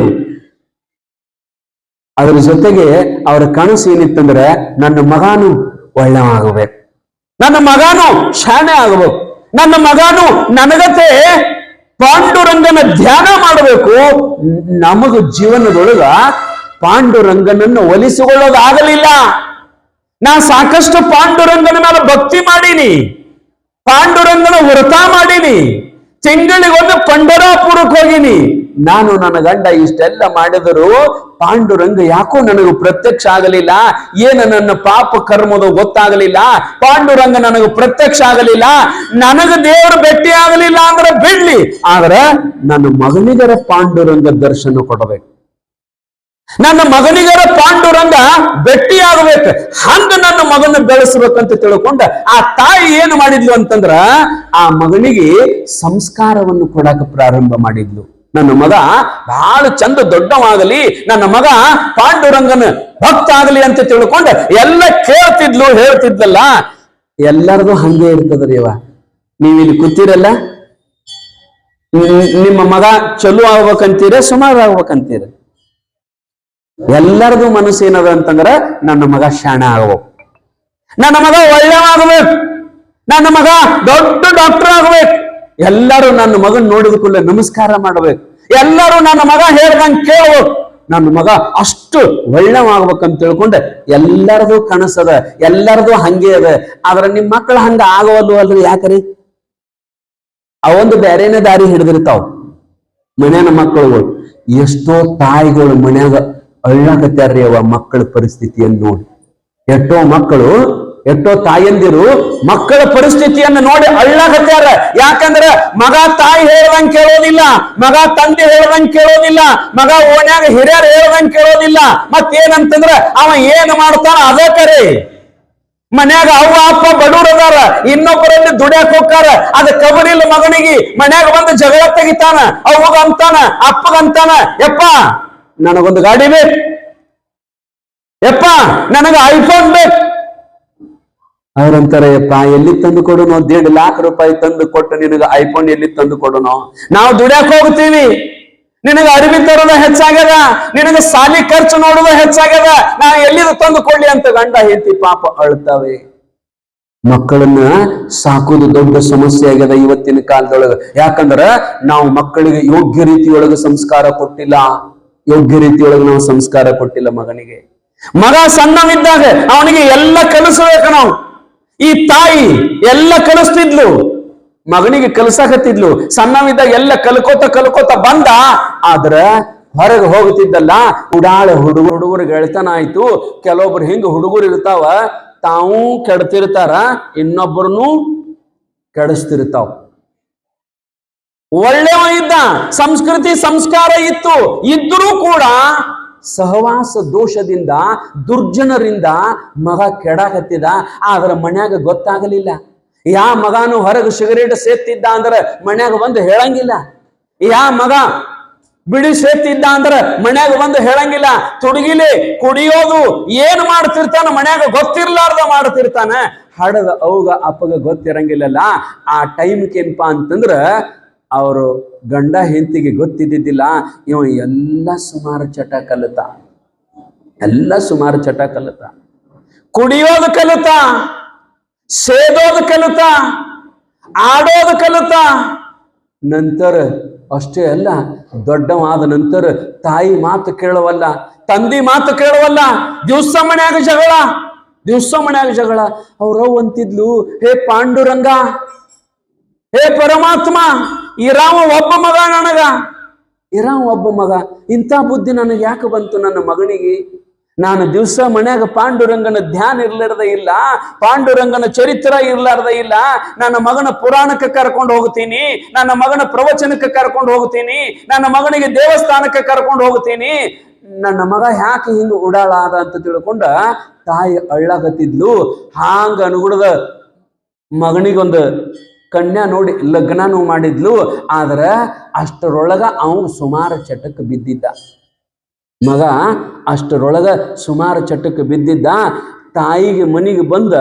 ಅದ್ರ ಜೊತೆಗೆ ಅವರ ಕನಸು ಏನಿತ್ತಂದ್ರೆ, ನನ್ನ ಮಗಾನು ಒಳ್ಳೆವಾಗಬೇಕು ನನ್ನ ಮಗಾನು ಶಾಣೆ ಆಗಬೇಕು. ನನ್ನ ಮಗಾನು ನನಗತೆ ಪಾಂಡುರಂಗನ ಧ್ಯಾನ ಮಾಡಬೇಕು. ನಮಗ ಜೀವನದೊಳಗ ಪಾಂಡುರಂಗನನ್ನು ಒಲಿಸಿಕೊಳ್ಳೋದಾಗಲಿಲ್ಲ. ನಾ ಸಾಕಷ್ಟು ಪಾಂಡುರಂಗನ ಮೇಲೆ ಭಕ್ತಿ ಮಾಡೀನಿ. ಪಾಂಡುರಂಗನ ವ್ರತ ಮಾಡೀನಿ. ತಿಂಗಳಿಗೊಂದು ಪಂಡರಾಪುರಕ್ಕೆ ಹೋಗಿನಿ. ನಾನು ನನ್ನ ಗಂಡ ಇಷ್ಟೆಲ್ಲ ಮಾಡಿದರು ಪಾಂಡುರಂಗ ಯಾಕೋ ನನಗೆ ಪ್ರತ್ಯಕ್ಷ ಆಗಲಿಲ್ಲ? ಏನು ನನ್ನ ಪಾಪ ಕರ್ಮದ ಗೊತ್ತಾಗಲಿಲ್ಲ? ಪಾಂಡುರಂಗ ನನಗೆ ಪ್ರತ್ಯಕ್ಷ ಆಗಲಿಲ್ಲ? ನನಗೆ ದೇವರು ಭೇಟಿ ಆಗಲಿಲ್ಲ ಅಂದ್ರೆ ಬಿಡ್ಲಿ. ಆದ್ರೆ ನನ್ನ ಮಗನಿಗರ ಪಾಂಡುರಂಗ ದರ್ಶನ ಕೊಡಬೇಕು. ನನ್ನ ಮಗನಿಗರ ಪಾಂಡುರಂಗ ಭೇಟಿಯಾಗಬೇಕು ಹಂಗ ನನ್ನ ಮಗನ ಬೆಳೆಸಬೇಕಂತ ತಿಳ್ಕೊಂಡ ಆ ತಾಯಿ ಏನು ಮಾಡಿದ್ಲು ಅಂತಂದ್ರ ಆ ಮಗನಿಗೆ ಸಂಸ್ಕಾರವನ್ನು ಕೊಡಾಕ ಪ್ರಾರಂಭ ಮಾಡಿದ್ಲು. ನನ್ನ ಮಗ ಬಹಳ ಚಂದ ದೊಡ್ಡವಾಗಲಿ, ನನ್ನ ಮಗ ಪಾಂಡುರಂಗನ ಭಕ್ತ ಆಗಲಿ ಅಂತ ತಿಳ್ಕೊಂಡ ಎಲ್ಲ ಕೇಳ್ತಿದ್ಲು, ಹೇಳ್ತಿದ್ಲಲ್ಲ, ಎಲ್ಲರದು ಹಂಗೆ ಇರ್ತದ್ರಿ ಇವ ನೀವ್ ಇಲ್ಲಿ ಕೂತಿರಲ್ಲ? ನಿಮ್ಮ ಮಗ ಚಲೋ ಆಗ್ಬೇಕಂತೀರ, ಸುಮಾರು ಆಗ್ಬೇಕಂತೀರ? ಎಲ್ಲರದು ಮನಸ್ಸು ಏನದ ಅಂತಂದ್ರ, ನನ್ನ ಮಗ ಶಾಣ ಆಗಬೇಕು ನನ್ನ ಮಗ ಒಳ್ಳೆವಾಗಬೇಕು. ನನ್ನ ಮಗ ದೊಡ್ಡ ಡಾಕ್ಟರ್ ಆಗಬೇಕು. ಎಲ್ಲರೂ ನನ್ನ ಮಗನ್ ನೋಡಿದ ನಮಸ್ಕಾರ ಮಾಡಬೇಕು. ಎಲ್ಲರೂ ನನ್ನ ಮಗ ಹೇಳ್ದಂಗೆ ಕೇಳ್ಬೇಕು. ನನ್ನ ಮಗ ಅಷ್ಟು ಒಳ್ಳೆವಾಗ್ಬೇಕಂತ ತಿಳ್ಕೊಂಡೆ. ಎಲ್ಲರದು ಕನಸದ, ಎಲ್ಲರದು ಹಂಗೆ ಅದ. ಆದ್ರೆ ನಿಮ್ಮ ಮಕ್ಕಳು ಹಂಗ ಆಗೋದು ಅಲ್ರಿ ಯಾಕರಿ? ಅವೊಂದು ಬೇರೆನೇ ದಾರಿ ಹಿಡಿದಿರ್ತಾವ ಮನೆಯ ಮಕ್ಕಳುಗಳು. ಎಷ್ಟೋ ತಾಯಿಗಳು ಮನ್ಯಾಗ ಅಳ್ಳಾಕತ್ಯಾರ್ರಿ ಅವ ಮಕ್ಕಳ ಪರಿಸ್ಥಿತಿಯನ್ನು ನೋಡಿ. ಎಷ್ಟೋ ಮಕ್ಕಳು, ಎಷ್ಟೋ ತಾಯಂದಿರು ಮಕ್ಕಳ ಪರಿಸ್ಥಿತಿಯನ್ನು ನೋಡಿ ಅಳ್ಳಾಕತ್ಯಾರ ಯಾಕಂದ್ರ ಮಗ ತಾಯಿ ಹೇಳ್ದಂಗ್ ಕೇಳೋದಿಲ್ಲ, ಮಗ ತಂದೆ ಹೇಳ್ದಂಗ್ ಕೇಳೋದಿಲ್ಲ, ಮಗ ಓಣ್ಯಾಗ ಹಿರಿಯರು ಹೇಳ್ದಂಗ್ ಕೇಳೋದಿಲ್ಲ. ಮತ್ತೇನಂತಂದ್ರ ಅವ ಏನ್ ಮಾಡ್ತಾನ ಅದೇ ಕರೆ. ಮನ್ಯಾಗ ಅವ ಅಪ್ಪ ಬಡೂರದಾರ ಇನ್ನೊಬ್ಬರಲ್ಲಿ ದುಡ್ಯಾಕ್ ಹೋಗ್ತಾರ. ಅದ ಕಬರಿಲ್ಲ ಮಗನಿಗೆ. ಮನ್ಯಾಗ ಬಂದು ಜಗಳ ತೆಗಿತಾನ. ಅವಾಗ ಅಂತಾನ ಅಪ್ಪಗ ಅಂತಾನ ಯಪ್ಪ ನನಗೊಂದು ಗಾಡಿ ಬೇಕು. ಯಪ್ಪ, ನನಗ ಐಫೋನ್ ಬೇಕು. ಅವ್ರಂತಾರೆ, ಯಪ್ಪ ಎಲ್ಲಿ ತಂದು ಕೊಡೋನು? ದೇಡ್ ಲಾಖ ರೂಪಾಯಿ ತಂದು ಕೊಟ್ಟು ನಿನಗ ಐಫೋನ್ ಎಲ್ಲಿ ತಂದು ಕೊಡೋನು? ನಾವು ದುಡ್ಯಾಕ್ ಹೋಗ್ತೀವಿ. ನಿನಗ ಅರಿವಿ ತರೋದ ಹೆಚ್ಚಾಗ್ಯದ. ನಿನಗ ಸಾಲಿ ಖರ್ಚು ನೋಡೋದ ಹೆಚ್ಚಾಗ್ಯದ. ನಾ ಎಲ್ಲಿದು ತಂದು ಕೊಡ್ಲಿ ಅಂತ ಗಂಡ ಹೆಂಡತಿ ಪಾಪ ಅಳ್ತಾವೆ. ಮಕ್ಕಳನ್ನ ಸಾಕೋದು ದೊಡ್ಡ ಸಮಸ್ಯೆ ಆಗ್ಯದ ಇವತ್ತಿನ ಕಾಲದೊಳಗ. ಯಾಕಂದ್ರ ನಾವು ಮಕ್ಕಳಿಗೆ ಯೋಗ್ಯ ರೀತಿಯೊಳಗ ಸಂಸ್ಕಾರ ಕೊಟ್ಟಿಲ್ಲ. ಯೋಗ್ಯ ರೀತಿಯೊಳಗೆ ನಾವು ಸಂಸ್ಕಾರ ಕೊಟ್ಟಿಲ್ಲ ಮಗನಿಗೆ. ಮಗ ಸಣ್ಣವಿದ್ದಾಗ ಅವನಿಗೆ ಎಲ್ಲ ಕಲಿಸಬೇಕು ನಾವು. ಈ ತಾಯಿ ಎಲ್ಲ ಕಲಿಸ್ತಿದ್ಲು. ಮಗನಿಗೆ ಕಲಿಸಾಕತ್ತಿದ್ಲು. ಸಣ್ಣವಿದ್ದಾಗ ಎಲ್ಲ ಕಲ್ಕೋತ ಕಲ್ಕೋತ ಬಂದ. ಆದ್ರ ಹೊರಗೆ ಹೋಗುತ್ತಿದ್ದಲ್ಲ ಉಡಾಳ ಹುಡುಗ ಹುಡುಗರು ಗೆಳತನ ಆಯ್ತು. ಕೆಲವೊಬ್ರು ಹಿಂಗ ಹುಡುಗರು ಇರ್ತಾವ. ತಾವು ಕೆಡ್ತಿರ್ತಾರ. ಇನ್ನೊಬ್ಬರನ್ನು ಕೆಡಿಸ್ತಿರ್ತಾವ. ಒಳ್ಳೆವ ಇದ್ದ ಸಂಸ್ಕೃತಿ, ಸಂಸ್ಕಾರ ಇತ್ತು, ಇದ್ರೂ ಕೂಡ ಸಹವಾಸ ದೋಷದಿಂದ, ದುರ್ಜನರಿಂದ ಮಗ ಕೆಡಾಕತ್ತಿದ ಆದ್ರ ಮನ್ಯಾಗ ಗೊತ್ತಾಗಲಿಲ್ಲ. ಯಾ ಮಗನು ಹೊರಗೆ ಸಿಗರೇಟ್ ಸೇತ್ತಿದ್ದ ಅಂದ್ರ ಮನ್ಯಾಗ ಬಂದು ಹೇಳಂಗಿಲ್ಲ. ಯಾ ಮಗ ಬಿಡಿ ಸೇತ್ತಿದ್ದ ಅಂದ್ರ ಮನ್ಯಾಗ ಬಂದು ಹೇಳಂಗಿಲ್ಲ. ತುಡುಗಿಲಿ ಕುಡಿಯೋದು ಏನ್ ಮಾಡ್ತಿರ್ತಾನ ಮನ್ಯಾಗ ಗೊತ್ತಿರ್ಲಾರ್ದ ಮಾಡ್ತಿರ್ತಾನ. ಹಡದ ಅವಾಗ ಅಪ್ಪಗ ಗೊತ್ತಿರಂಗಿಲ್ಲಲ್ಲ. ಆ ಟೈಮ್ಗೆ ಕೆಂಪ ಅಂತಂದ್ರ ಅವರು ಗಂಡ ಹೆಂಡತಿಗೆ ಗೊತ್ತಿದ್ದಿದ್ದಿಲ್ಲ, ಇವ ಎಲ್ಲ ಸುಮಾರು ಚಟ ಕಲಿತ. ಎಲ್ಲ ಸುಮಾರು ಚಟ ಕಲಿತ. ಕುಡಿಯೋದು ಕಲಿತ, ಸೇದೋದು ಕಲಿತ, ಆಡೋದು ಕಲಿತ. ನಂತರ ಅಷ್ಟೇ ಅಲ್ಲ, ದೊಡ್ಡವಾದ ನಂತರ ತಾಯಿ ಮಾತು ಕೇಳವಲ್ಲ, ತಂದಿ ಮಾತು ಕೇಳವಲ್ಲ, ದಿವಸ ಮನೆಯಾಗ ಜಗಳ, ದಿವಸ ಮನೆಯಾಗ ಜಗಳ. ಅವ್ರವ್ ಅಂತಿದ್ಲು, ಹೇ ಪಾಂಡುರಂಗ ಹೇ ಪರಮಾತ್ಮ, ಈ ರಾಮ ಒಬ್ಬ ಮಗ ನನಗ. ಈ ರಾಮ ಒಬ್ಬ ಮಗ, ಇಂಥ ಬುದ್ಧಿ ನನಗೆ ಯಾಕೆ ಬಂತು ನನ್ನ ಮಗನಿಗೆ? ನಾನು ದಿವಸ ಮನ್ಯಾಗ ಪಾಂಡುರಂಗನ ಧ್ಯಾನ ಇರ್ಲಾರ್ದ ಇಲ್ಲ, ಪಾಂಡುರಂಗನ ಚರಿತ್ರ ಇರ್ಲಾರ್ದ ಇಲ್ಲ, ನನ್ನ ಮಗನ ಪುರಾಣಕ್ಕೆ ಕರ್ಕೊಂಡು ಹೋಗ್ತೀನಿ, ನನ್ನ ಮಗನ ಪ್ರವಚನಕ್ಕೆ ಕರ್ಕೊಂಡು ಹೋಗ್ತೀನಿ, ನನ್ನ ಮಗನಿಗೆ ದೇವಸ್ಥಾನಕ್ಕೆ ಕರ್ಕೊಂಡು ಹೋಗ್ತೀನಿ. ನನ್ನ ಮಗ ಯಾಕೆ ಹಿಂಗ ಉಡಾಳಾದ ಅಂತ ತಿಳ್ಕೊಂಡ ತಾಯಿ ಅಳ್ಳಾಗತ್ತಿದ್ಲು. ಹಾಂಗ ಅನುಗುಣದ ಮಗನಿಗೊಂದು ಕನ್ಯಾ ನೋಡಿ ಲಗ್ನನೂ ಮಾಡಿದ್ಲು, ಆದ್ರೆ ಅಷ್ಟರೊಳಗ ಅವನು ಸುಮಾರು ಚಟಕ್ಕೆ ಬಿದ್ದಿದ್ದ. ಮಗ, ಅಷ್ಟರೊಳಗ ಸುಮಾರು ಚಟಕ್ಕೆ ಬಿದ್ದಿದ್ದ. ತಾಯಿಗೆ ಮನಿಗೆ ಬಂದ,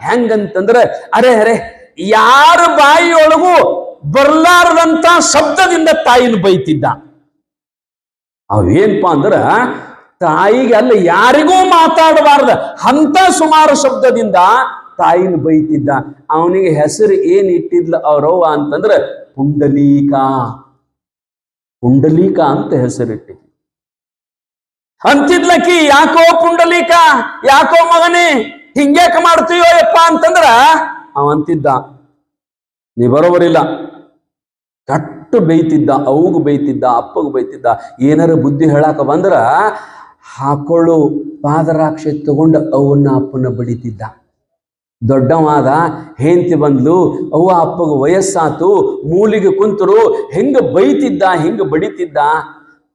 ಹೆಂಗಂತಂದ್ರೆ, ಅರೆ ಅರೆ, ಯಾರ ಬಾಯಿಯೊಳಗೂ ಬರ್ಲಾರದಂತ ಶಬ್ದದಿಂದ ತಾಯಿನ ಬೈತಿದ್ದ. ಅವೇನ್ಪ ಅಂದ್ರ, ತಾಯಿಗೆ ಅಲ್ಲ ಯಾರಿಗೂ ಮಾತಾಡಬಾರ್ದ, ಅಂತ ಸುಮಾರು ಶಬ್ದದಿಂದ ತಾಯಿನ ಬೈತಿದ್ದ. ಅವನಿಗೆ ಹೆಸರು ಏನ್ ಇಟ್ಟಿದ್ಲ ಅವ್ರವ್ವ ಅಂತಂದ್ರ ಪುಂಡಲೀಕ. ಪುಂಡಲೀಕ ಅಂತ ಹೆಸರಿಟ್ಟಿದ್ಲು ಅಂತಿದ್ಲಕ್ಕಿ ಯಾಕೋ ಪುಂಡಲೀಕ? ಯಾಕೋ ಮಗನೇ? ಹಿಂಗ್ಯಾಕ ಮಾಡ್ತೀಯೋ ಯಪ್ಪ ಅಂತಂದ್ರ ಅವಂತಿದ್ದ ನೀ ಬರೋವರಿಲ್ಲ ಕಟ್ಟು ಬೈತಿದ್ದ, ಅವಗೂ ಬೈತಿದ್ದ, ಅಪ್ಪಗೂ ಬೈತಿದ್ದ. ಏನಾರ ಬುದ್ಧಿ ಹೇಳಾಕ ಬಂದ್ರ ಹಾಕೊಳ್ಳು ಪಾದರಾಕ್ಷೆ ತಗೊಂಡು ಅವನ್ನ ಅಪ್ಪನ ಬಡಿತಿದ್ದ ದೊಡ್ಡವಾದ ಹೆಂಡತಿ ಬಂದ್ಲು, ಅವ್ವ ಅಪ್ಪಗ ವಯಸ್ಸಾತು, ಮೂಲಿಗೆ ಕುಂತರು, ಹೆಂಗ ಬೈತಿದ್ದ, ಹೆಂಗ ಬಡಿತಿದ್ದ,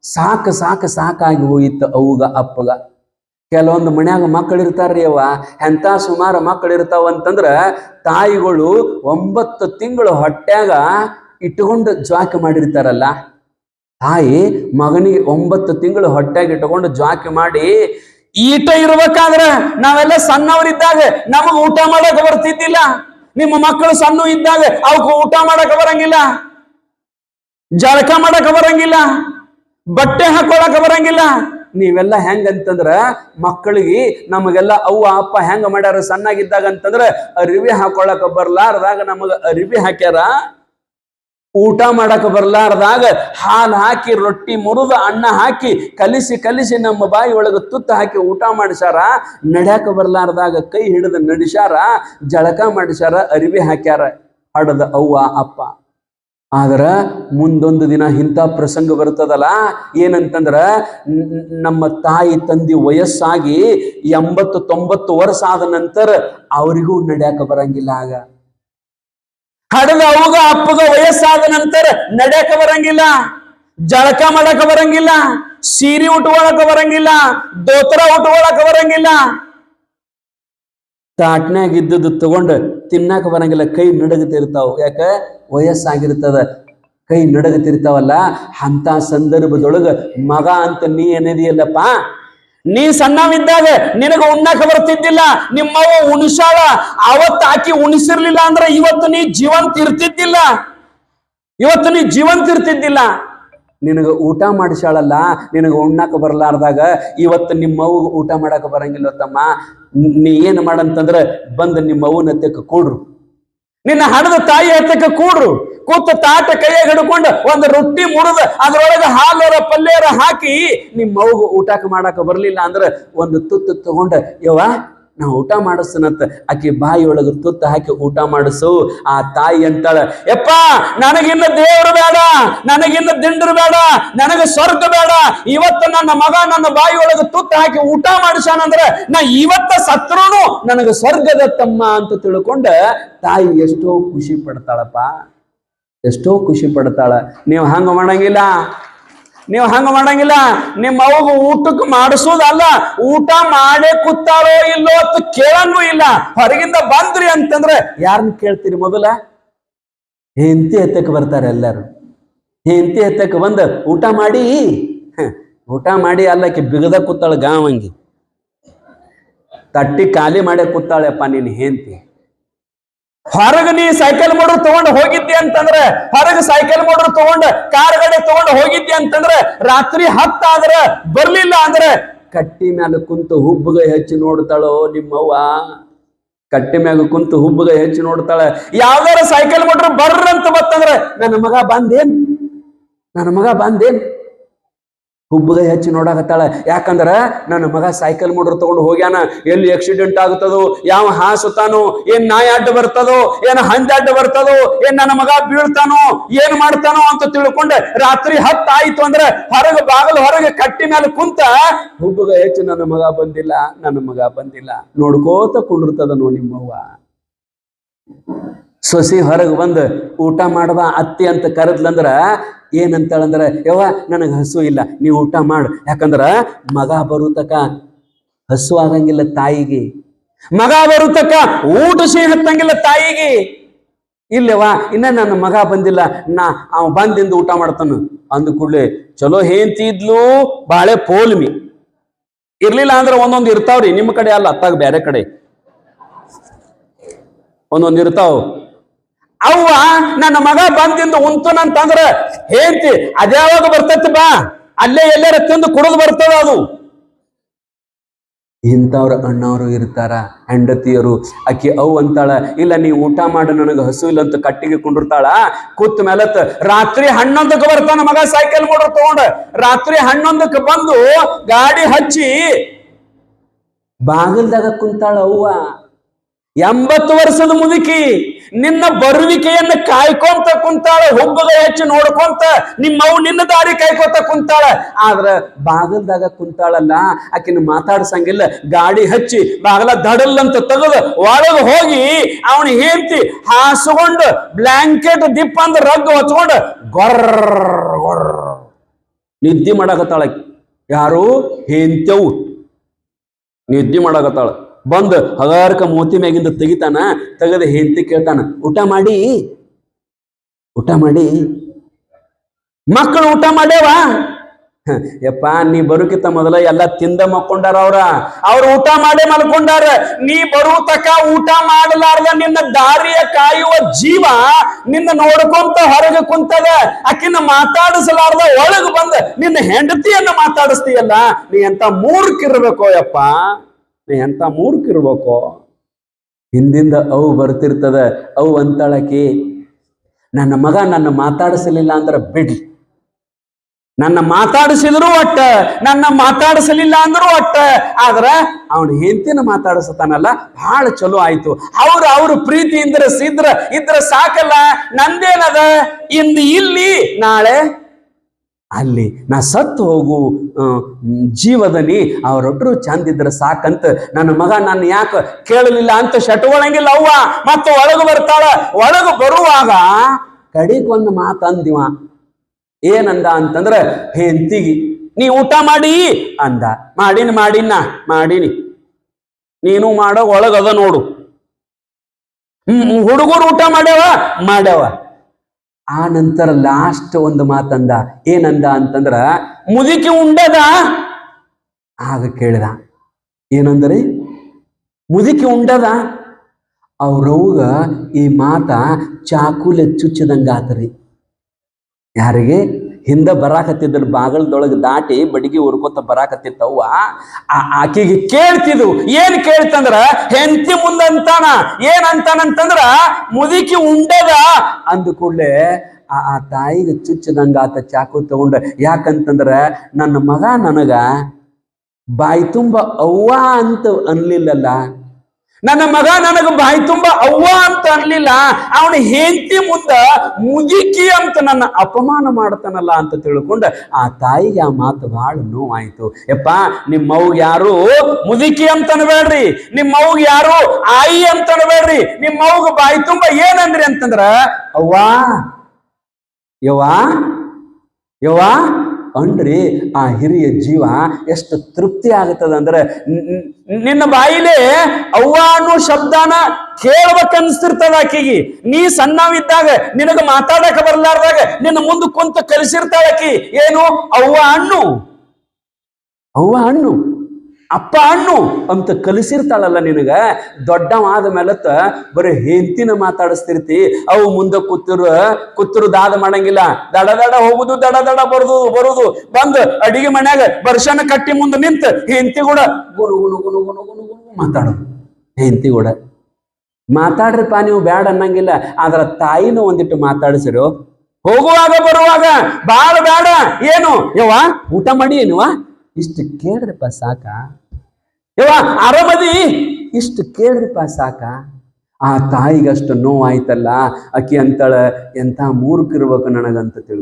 ಸಾಕ ಸಾಕ ಸಾಕಾಗಿ ಹೋಗಿತ್ತು ಅವ್ಗ, ಅಪ್ಪಗ. ಕೆಲವೊಂದು ಮನ್ಯಾಗ ಮಕ್ಕಳು ಇರ್ತಾರ್ರಿ ಅವ್ವ ಎಂಥ ಸುಮಾರು ಮಕ್ಕಳು ಇರ್ತಾವ ಅಂತಂದ್ರ ತಾಯಿಗಳು ಒಂಬತ್ತು ತಿಂಗಳು ಹೊಟ್ಯಾಗ ಇಟ್ಕೊಂಡು ಜ್ವಾಕೆ ಮಾಡಿರ್ತಾರಲ್ಲ. ತಾಯಿ ಮಗನಿಗೆ ಒಂಬತ್ತು ತಿಂಗಳು ಹೊಟ್ಟೆಗೆ ಇಟ್ಟುಕೊಂಡು ಜ್ವಾಕೆ ಮಾಡಿ ಈಟ ಇರ್ಬೇಕಾದ್ರೆ ನಾವೆಲ್ಲ ಸಣ್ಣವರಿದ್ದಾಗ ನಮಗ ಊಟ ಮಾಡಕ್ ಬರ್ತಿದ್ದಿಲ್ಲ. ನಿಮ್ಮ ಮಕ್ಕಳು ಸಣ್ಣ ಇದ್ದಾಗ ಅವಕ್ಕೆ ಊಟ ಮಾಡಕ್ ಬರಂಗಿಲ್ಲ. ಜಳಕ ಮಾಡಕ್ ಬರಂಗಿಲ್ಲ. ಬಟ್ಟೆ ಹಾಕೊಳಕ್ ಬರಂಗಿಲ್ಲ. ನೀವೆಲ್ಲ ಹೆಂಗ ಅಂತಂದ್ರ ಮಕ್ಕಳಿಗೆ ನಮಗೆಲ್ಲ ಅವ್ವ, ಅಪ್ಪ ಹೆಂಗ ಮಾಡ್ಯಾರ ಸಣ್ಣಾಗಿದ್ದಾಗ ಅಂತಂದ್ರ ಅರಿವಿ ಹಾಕೊಳಕ ಬರ್ಲಾರ್ದಾಗ ನಮಗ ಅರಿವಿ ಹಾಕ್ಯಾರ. ಊಟ ಮಾಡಕ್ಕೆ ಬರಲಾರ್ದಾಗ ಹಾಲು ಹಾಕಿ, ರೊಟ್ಟಿ ಮುರಿದ ಅನ್ನ ಹಾಕಿ, ಕಲಿಸಿ ಕಲಿಸಿ ನಮ್ಮ ಬಾಯಿ ಒಳಗೆ ತುತ್ತು ಹಾಕಿ ಊಟ ಮಾಡಿಸಾರ ನಡ್ಯಾಕ ಬರಲಾರ್ದಾಗ ಕೈ ಹಿಡಿದು ನಡೆಸಾರ ಜಳಕ ಮಾಡಿಸಾರ ಅರಿವಿ ಹಾಕ್ಯಾರ, ಹಡದ ಅವ್ವ, ಅಪ್ಪ. ಆದ್ರ ಮುಂದೊಂದು ದಿನ ಇಂಥ ಪ್ರಸಂಗ ಬರ್ತದಲ್ಲ, ಏನಂತಂದ್ರ ನಮ್ಮ ತಾಯಿ ತಂದಿ ವಯಸ್ಸಾಗಿ ಎಂಬತ್ತು ತೊಂಬತ್ತು ವರ್ಷ ಆದ ನಂತರ ಅವರಿಗೂ ನಡ್ಯಾಕ ಬರಂಗಿಲ್ಲ ಆಗ. ಹಡದ ಅವಾಗ ಅಪ್ಪಗ ವಯಸ್ಸಾದ ನಂತರ ನಡೆಯಕ ಬರಂಗಿಲ್ಲ, ಜಳಕ ಮಾಡಕ ಬರಂಗಿಲ್ಲ, ಸೀರೆ ಉಟ್ಕೊಳಕ ಬರಂಗಿಲ್ಲ, ದೋತ್ರ ಉಟ್ಕೊಳಕ ಬರಂಗಿಲ್ಲ. ತಾಟ್ನ್ಯಾಗ ಇದ್ದದ್ದು ತಗೊಂಡು ತಿನ್ನಾಕ ಬರಂಗಿಲ್ಲ, ಕೈ ನಡಗತಿರ್ತಾವ ಯಾಕ? ವಯಸ್ಸಾಗಿರ್ತದ. ಕೈ ನಡಗತಿರ್ತಾವಲ್ಲ ಅಂತ ಸಂದರ್ಭದೊಳಗ ಮಗ ಅಂತ ನೀ ಏನಿದೆಯಲ್ಲಪ್ಪ ನೀ ಸಣ್ಣವಿದ್ದಾಗ ನಿನಗ ಉಣ್ಣಾಕ ಬರ್ತಿದ್ದಿಲ್ಲ ನಿಮ್ಮವ್ವ ಉಣಿಸಾಳ ಅವತ್ತು ಆಕಿ ಉಣಿಸಿರ್ಲಿಲ್ಲ ಅಂದ್ರೆ ಇವತ್ತು ನೀ ಜೀವಂತ ಇರ್ತಿದ್ದಿಲ್ಲ. ಇವತ್ತು ನೀ ಜೀವಂತ ಇರ್ತಿದ್ದಿಲ್ಲ. ನಿನಗ ಊಟ ಮಾಡಿಸಾಳಲ್ಲ ನಿನಗ ಉಣ್ಣಾಕ ಬರಲಾರ್ದಾಗ ಇವತ್ತು ನಿಮ್ಮವ್ವ ಊಟ ಮಾಡಕ್ಕೆ ಬರಂಗಿಲ್ಲ ತಮ್ಮ. ನೀ ಏನು ಮಾಡಂತಂದ್ರೆ ಬಂದು ನಿಮ್ಮ ಅವ್ವನ ಹತ್ತಕ್ಕೆ ಕೂಡ್ರು. ನಿನ್ನ ಹಣದ ತಾಯಿ ಹತ್ತಕ್ಕೆ ಕೂಡ್ರು. ಕೂತ ತಾಟ ಕೈಯ ಹಿಡ್ಕೊಂಡು ಒಂದು ರೊಟ್ಟಿ ಮುರಿದು ಅದ್ರೊಳಗೆ ಹಾಲರ ಪಲ್ಯರ ಹಾಕಿ ನಿಮ್ಮ ಮಗು ಊಟಕ್ಕೆ ಮಾಡಾಕ ಬರಲಿಲ್ಲ ಅಂದ್ರೆ ಒಂದು ತುತ್ತು ತಗೊಂಡು, ಯವ್ವ, ನಾ ಊಟ ಮಾಡಿಸ್ತನಂತ. ಆಕಿ ಬಾಯಿಯೊಳಗೆ ತುತ್ತು ಹಾಕಿ ಊಟ ಮಾಡಿಸು. ಆ ತಾಯಿ ಅಂತಾಳ, ಯಪ್ಪ, ನನಗಿನ್ನ ದೇವರು ಬೇಡ, ನನಗಿನ್ನ ದಿಂಡ್ರು ಬೇಡ, ನನಗೆ ಸ್ವರ್ಗ ಬೇಡ. ಇವತ್ತು ನನ್ನ ಮಗ ನನ್ನ ಬಾಯಿಯೊಳಗೆ ತುತ್ತು ಹಾಕಿ ಊಟ ಮಾಡಿಸಾನಂದ್ರೆ ನಾ ಇವತ್ತ ಸತ್ರುನು ನನಗೆ ಸ್ವರ್ಗದ ತಮ್ಮ ಅಂತ ತಿಳ್ಕೊಂಡ ತಾಯಿ ಎಷ್ಟೋ ಖುಷಿ ಪಡ್ತಾಳಪ್ಪ. ಎಷ್ಟೋ ಖುಷಿ ಪಡ್ತಾಳ. ನೀವು ಹಂಗ ಮಾಡಂಗಿಲ್ಲ. ನೀವು ಹಂಗ ಮಾಡಂಗಿಲ್ಲ. ನಿಮ್ಮ ಅವಾಗ ಊಟಕ್ಕೆ ಮಾಡಿಸೋದಲ್ಲ, ಊಟ ಮಾಡೇ ಕೂತಾಳೋ ಇಲ್ಲೋ ಅಂತ ಕೇಳಂಗೂ ಇಲ್ಲ. ಹೊರಗಿಂದ ಬಂದ್ರಿ ಅಂತಂದ್ರೆ ಯಾರನ್ನ ಕೇಳ್ತೀರಿ ಮೊದಲ? ಹೆಂತಿ ಎತ್ತಕ್ಕೆ ಬರ್ತಾರೆ ಎಲ್ಲರೂ. ಹೆಂತಿ ಎತ್ತಕ್ಕೆ ಬಂದು, ಊಟ ಮಾಡಿ. ಊಟ ಮಾಡಿ ಅಲ್ಲಕ್ಕೆ ಬಿಗದ ಕೂತಾಳ ಗಾವಂಗಿ. ತಟ್ಟಿ ಖಾಲಿ ಮಾಡೇ ಕೂತಾಳೆಪ್ಪ ನೀನು ಹೆಂಡತಿ. ಹೊರಗೆ ನೀ ಸೈಕಲ್ ಮೋಡ್ರು ತಗೊಂಡು ಹೋಗಿದ್ದೆ ಅಂತಂದ್ರೆ, ಹೊರಗೆ ಸೈಕಲ್ ಮೋಡ್ರು ತಗೊಂಡು ಕಾರ್ ಗಾಡಿ ತಗೊಂಡು ಹೋಗಿದ್ದೆ ಅಂತಂದ್ರೆ, ರಾತ್ರಿ ಹತ್ತಾದ್ರ ಬರ್ಲಿಲ್ಲ ಅಂದ್ರೆ ಕಟ್ಟಿ ಮ್ಯಾಲ ಕುಂತು ಹುಬ್ಬಗ ಹೆಚ್ಚು ನೋಡ್ತಾಳೋ ನಿಮ್ಮವ್ವ? ಕಟ್ಟಿ ಮ್ಯಾಗ ಕುಂತು ಹುಬ್ಬಗ ಹೆಚ್ಚು ನೋಡ್ತಾಳೆ. ಯಾವ್ದಾರ ಸೈಕಲ್ ಮೋಟ್ರ್ ಬರ್ರಂತ ಬತ್ತಂದ್ರೆ ನನ್ನ ಮಗ ಬಂದೇನ್? ನನ್ನ ಮಗ ಬಂದೇನ್? ಹುಬ್ಬಗ ಹೆಚ್ಚಿ ನೋಡಕತ್ತಾಳ. ಯಾಕಂದ್ರ ನನ್ನ ಮಗ ಸೈಕಲ್ ಮೋಟ್ರ್ ತಗೊಂಡು ಹೋಗ್ಯಾನ. ಎಲ್ಲಿ ಆಕ್ಸಿಡೆಂಟ್ ಆಗುತ್ತದೋ ಯಾವ ಹಾಸುತ್ತಾನೋ, ಏನ್ ನಾಯಿ ಅಡ್ಡ ಬರ್ತದೋ, ಏನ್ ಹಂದಿ ಅಡ್ಡ ಬರ್ತದೋ, ಏನ್ ನನ್ನ ಮಗ ಬೀಳ್ತಾನೋ, ಏನ್ ಮಾಡ್ತಾನೋ ಅಂತ ತಿಳ್ಕೊಂಡೆ. ರಾತ್ರಿ ಹತ್ತು ಆಯ್ತು ಅಂದ್ರೆ ಹೊರಗೆ ಬಾಗಲು ಹೊರಗೆ ಕಟ್ಟಿ ಮೇಲೆ ಕುಂತ ಹುಬ್ಬಗ ಹೆಚ್ಚು ನನ್ನ ಮಗ ಬಂದಿಲ್ಲ, ನನ್ನ ಮಗ ಬಂದಿಲ್ಲ. ನೋಡ್ಕೋತ ಕುಂಡಿರ್ತದನೋ ನಿಮ್ಮವ್ವ. ಸೊಸಿ ಹೊರಗೆ ಬಂದು ಊಟ ಮಾಡುವ ಅತ್ತಿ ಅಂತ ಕರೆದ್ಲಂದ್ರ ಏನಂತಾಳಂದ್ರ, ಯವ್ವ, ನನಗೆ ಹಸು ಇಲ್ಲ, ನೀವು ಊಟ ಮಾಡು. ಯಾಕಂದ್ರ, ಮಗ ಬರುತಕ ಹಸು ಆಗಂಗಿಲ್ಲ ತಾಯಿಗೆ. ಮಗ ಬರುತಕ ಊಟ ಸಿಹಿ ಹತ್ತಂಗಿಲ್ಲ ತಾಯಿಗೆ. ಇಲ್ಲವಾ ಇನ್ನ ನನ್ನ ಮಗ ಬಂದಿಲ್ಲ, ನಾ ಅವ ಬಂದಿಂದ ಊಟ ಮಾಡ್ತಾನ. ಅಂದ ಕೂಡ್ಲೆ, ಚಲೋ ಹೇಂತಿದ್ಲು ಬಾಳೆ ಪೋಲ್ಮಿ. ಇರ್ಲಿಲ್ಲ ಅಂದ್ರೆ ಒಂದೊಂದು ಇರ್ತಾವ್ರಿ, ನಿಮ್ಮ ಕಡೆ ಅಲ್ಲ, ಅತ್ತಾಗ ಬೇರೆ ಕಡೆ. ಒಂದೊಂದು ಇರ್ತಾವ. ಅವ್ವ, ನನ್ನ ಮಗ ಬಂದಿಂದ ಉಂತನಂತಂದ್ರ ಹೇಳ್ತಿ ಅದ್ಯಾವಾಗ ಬರ್ತೈತಿ ಬಾ. ಅಲ್ಲೇ ಎಲ್ಲರ ತಿಂದು ಕುಡಿದು ಬರ್ತದ ಅದು. ಇಂಥವ್ರ ಅಣ್ಣವರು ಇರ್ತಾರ, ಹೆಂಡತಿಯರು. ಆಕಿ ಅವು ಅಂತಾಳ, ಇಲ್ಲ, ನೀ ಊಟ ಮಾಡು, ನನಗೆ ಹಸು ಇಲ್ಲ ಅಂತ ಕಟ್ಟಿಗೆ ಕುಂಡಿರ್ತಾಳ. ಕೂತ್ ಮೇಲತ್, ರಾತ್ರಿ ಹನ್ನೊಂದಕ್ಕೆ ಬರ್ತಾನ ಮಗ ಸೈಕಲ್ ಮೋಟ್ರ್ ತಗೊಂಡ. ರಾತ್ರಿ ಹನ್ನೊಂದಕ್ಕೆ ಬಂದು ಗಾಡಿ ಹಚ್ಚಿ, ಬಾಗಿಲ್ದಾಗ ಕುಂತಾಳ ಅವ್ವ. ಎಂಬತ್ತು ವರ್ಷದ ಮುದುಕಿ ನಿನ್ನ ಬರುವಿಕೆಯನ್ನು ಕಾಯ್ಕೊಂತ ಕುಂತಾಳ, ಹುಬ್ಬಗ ಹೆಚ್ಚು ನೋಡ್ಕೊಂತ ನಿಮ್ಮವು ನಿನ್ನ ದಾರಿ ಕಾಯ್ಕೊತ ಕುಂತಾಳ. ಆದ್ರ ಬಾಗಲ್ದಾಗ ಕುಂತಾಳಲ್ಲ, ಆಕಿನ ಮಾತಾಡ್ಸಂಗಿಲ್ಲ, ಗಾಡಿ ಹಚ್ಚಿ ಬಾಗಲ ದಡಲ್ ಅಂತ ತೆಗೆದು ಒಳಗ ಹೋಗಿ ಅವನ ಹೇಳ್ತಿ ಹಾಸ್ಕೊಂಡು ಬ್ಲಾಂಕೆಟ್ ದಿಪ್ಪ ಅಂದ ರಗ್ ಹೊಚ್ಕೊಂಡು ಗೊರ್ರ ಗೊರ್ರ ನಿದ್ದೆ ಮಾಡಕತ್ತಾಳ. ಯಾರು? ಹೇಂತೆವು ನಿದ್ದೆ ಮಾಡಕತ್ತಾಳ. ಬಂದ್ ಹಗಾರಕ ಮೋತಿ ಮ್ಯಾಗಿಂದ ತೆಗಿತಾನ, ತೆಗೆದ ಹೆಂಡತಿ ಕೇಳ್ತಾನ, ಊಟ ಮಾಡಿ ಊಟ ಮಾಡಿ. ಮಕ್ಕಳು ಊಟ ಮಾಡೇವಾ ಯಪ್ಪ, ನೀ ಬರುಕಿತ ಮೊದಲ ಎಲ್ಲ ತಿಂದ ಮಕ್ಕೊಂಡಾರ ಅವ್ರ? ಅವ್ರು ಊಟ ಮಾಡೇ ಮಲ್ಕೊಂಡಾರ. ನೀ ಬರು ತಕ ಊಟ ಮಾಡಲಾರ್ದ ನಿನ್ನ ದಾರಿಯ ಕಾಯುವ ಜೀವ ನಿನ್ನ ನೋಡ್ಕೊಂತ ಹೊರಗೆ ಕುಂತದ. ಅಕ್ಕಿನ ಮಾತಾಡಿಸಲಾರ್ದ ಒಳಗೆ ಬಂದ ನಿನ್ನ ಹೆಂಡತಿಯನ್ನ ಮಾತಾಡಿಸ್ತೀಯಲ್ಲ, ನೀ ಎಂತ ಮೂರ್ಖಿರ್ಬೇಕೋ ಯಪ್ಪ? ನೀ ಎಂತ ಮೂರ್ಖಿರ್ಬೇಕೋ ಹಿಂದಿಂದ ಅವು ಬರ್ತಿರ್ತದ, ಅವು ಅಂತಾಳಕಿ ನನ್ನ ಮಗ ನನ್ನ ಮಾತಾಡಿಸಲಿಲ್ಲ ಅಂದ್ರೆ ಬಿಡ್ಲಿ. ನನ್ನ ಮಾತಾಡಿಸಿದ್ರು ಒಟ್ಟ, ನನ್ನ ಮಾತಾಡಿಸಲಿಲ್ಲ ಅಂದ್ರೂ ಒಟ್ಟ. ಆದ್ರ ಅವನ ಹೆಂತಿನ ಮಾತಾಡಿಸತಾನಲ್ಲ ಬಹಳ ಚಲೋ ಆಯ್ತು. ಅವ್ರ ಅವ್ರ ಪ್ರೀತಿ ಇದ್ರ ಸಿದ್ರ, ಇದ್ರ ಸಾಕಲ್ಲ, ನಂದೇನದ? ಇಂದು ಇಲ್ಲಿ, ನಾಳೆ ಅಲ್ಲಿ ನಾ ಸತ್ತು ಹೋಗು ಜೀವದನಿ ಅವರೊಬ್ಬರು ಚಂದಿದ್ರ ಸಾಕಂತ ನನ್ನ ಮಗ ನನ್ನ ಯಾಕೆ ಕೇಳಲಿಲ್ಲ ಅಂತ ಶಟ್ಕೊಳಂಗಿಲ್ಲ ಅವ್ವ. ಮತ್ತು ಒಳಗೆ ಬರ್ತಾಳ. ಒಳಗೆ ಬರುವಾಗ ಕಡೆಗೊಂದು ಮಾತಂದಿವ ಏನಂದ ಅಂತಂದ್ರೆ ಹೆಂತಿಗಿ ನೀ ಊಟ ಮಾಡಿ? ಅಂದ. ಮಾಡಿನಿ, ಮಾಡಿನ ಮಾಡಿನಿ. ನೀನು ಮಾಡೋ ಒಳಗದ ನೋಡು. ಹುಡುಗರು ಊಟ ಮಾಡ್ಯಾವ? ಮಾಡ್ಯಾವ. ಆ ನಂತರ ಲಾಸ್ಟ್ ಒಂದು ಮಾತಂದ, ಏನಂದ ಅಂತಂದ್ರ, ಮುದುಕಿ ಉಂಡದ? ಆಗ ಕೇಳಿದ, ಏನಂದ್ರಿ, ಮುದುಕಿ ಉಂಡದ? ಅವ್ರವ್ಗ ಈ ಮಾತ ಚಾಕುಲೆ ಚುಚ್ಚಿದಂಗ ಆತರಿ ಯಾರಿಗೆ? ಹಿಂದ ಬರಾಕತ್ತಿದ್ರ ಬಾಗಲದೊಳಗೆ ದಾಟಿ ಬಡಿಗೆ ಉರ್ಕೋತ ಬರಾಕತ್ತಿತ್ತವ್ವ. ಆ ಆಕಿಗೆ ಕೇಳ್ತಿದ್ವು. ಏನ್ ಕೇಳ್ತಂದ್ರ, ಹೆಂಡತಿ ಮುಂದಂತಾನ ಏನ್ ಅಂತಾನಂತಂದ್ರ ಮುದುಕಿ ಉಂಡದ. ಅಂದ ಕೂಡ್ಲೆ ಆ ಆ ತಾಯಿಗೆ ಚುಚ್ಚದಂಗ ಆತ ಚಾಕು ತಗೊಂಡ, ಯಾಕಂತಂದ್ರ, ನನ್ನ ಮಗ ನನಗ ಬಾಯಿ ತುಂಬ ಅವ್ವ ಅಂತ ಅನ್ಲಿಲ್ಲಲ್ಲ. ನನ್ನ ಮಗ ನನಗ ಬಾಯಿ ತುಂಬ ಅವ್ವ ಅಂತ ಅನ್ಲಿಲ್ಲ. ಅವನ ಹೆಂಡತಿ ಮುಂದ ಮುಜಿಕಿ ಅಂತ ನನ್ನ ಅಪಮಾನ ಮಾಡ್ತಾನಲ್ಲ ಅಂತ ತಿಳ್ಕೊಂಡ, ಆ ತಾಯಿಗೆ ಆ ಮಾತು ಬಹಳ ನೋವಾಯ್ತು. ಯಪ್ಪ ನಿಮ್ಮ ಅವ್ಗೆ ಯಾರು? ಮುದುಕಿ ಅಂತ ಅನ್ಬೇಡ್ರಿ. ನಿಮ್ಮ ಅವ್ಗೆ ಯಾರು? ಆಯಿ ಅಂತ ಅನ್ಬೇಡ್ರಿ. ನಿಮ್ಮ ಅವ್ಗ ಬಾಯಿ ತುಂಬ ಏನಂದ್ರಿ ಅಂತಂದ್ರ, ಅವ್ವಾ, ಯವ್ವಾ ಯವ್ವಾ ಅಂಡ್ರಿ ಆ ಹಿರಿಯ ಜೀವ ಎಷ್ಟು ತೃಪ್ತಿ ಆಗುತ್ತದೆ ಅಂದ್ರೆ ನಿನ್ನ ಬಾಯಿಲೆ ಅವ್ವ ಅನ್ನೋ ಶಬ್ದನ ಕೇಳ್ಬೇಕನ್ಸ್ತಿರ್ತದ ಆಕಿಗೆ. ನೀ ಸಣ್ಣವಿದ್ದಾಗ ನಿನಗ ಮಾತಾಡಕ ಬರ್ಲಾರ್ದಾಗ ನಿನ್ನ ಮುಂದೆ ಕುಂತ ಕಲಿಸಿರ್ತಾಳ ಆಕಿ. ಏನು? ಅವ್ವ ಹಣ್ಣು ಅವ್ವ ಹಣ್ಣು ಅಪ್ಪ ಅಣ್ಣು ಅಂತ ಕಲಿಸಿರ್ತಾಳಲ್ಲ ನಿನಗ? ದೊಡ್ಡವಾದ ಮೇಲತ್ತ ಬರೀ ಹೆಂತಿನ ಮಾತಾಡಿಸ್ತಿರ್ತಿ. ಅವು ಮುಂದೆ ಕೂತಿರು ಕೂತಿರು ದಾದ ಮಾಡಂಗಿಲ್ಲ. ದಡ ದಡ ಹೋಗುದು, ದಡ ದಡ ಬರುದು ಬರುದು. ಬಂದು ಅಡಿಗೆ ಮನ್ಯಾಗ ಬರ್ಷನ ಕಟ್ಟಿ ಮುಂದೆ ನಿಂತ ಹೆಂತಿ ಕೂಡ ಗುನು ಗುನು ಗುಣು ಗುನು ಗುನು ಗುಣು ಮಾತಾಡೋದು. ಹೆಂತಿ ಕೂಡ. ಮಾತಾಡ್ರಿಪ್ಪ ನೀವು ಬ್ಯಾಡ ಅನ್ನಂಗಿಲ್ಲ. ಆದ್ರ ತಾಯಿನೂ ಒಂದಿಟ್ಟು ಮಾತಾಡಿಸಿರು. ಹೋಗುವಾಗ, ಬರುವಾಗ, ಬಾಳ ಬೇಡ ಏನು? ಯವ್ವ, ಊಟ ಮಾಡಿ ಏನುವ? ಇಷ್ಟು ಕೇಳ್ರಿಪ್ಪ ಸಾಕ? ಯವ್ವ ಆರಾಮದಿ ಇಷ್ಟು ಕೇಳ್ರಿಪ್ಪ ಸಾಕ. ಆ ತಾಯಿಗಷ್ಟು ನೋವಾಯ್ತಲ್ಲ ಅಂತಾಳ ಎಂಥ ಮೂರ್ಖಿರ್ಬೇಕು ನನಗಂತ ತಿಳ್ಕೊ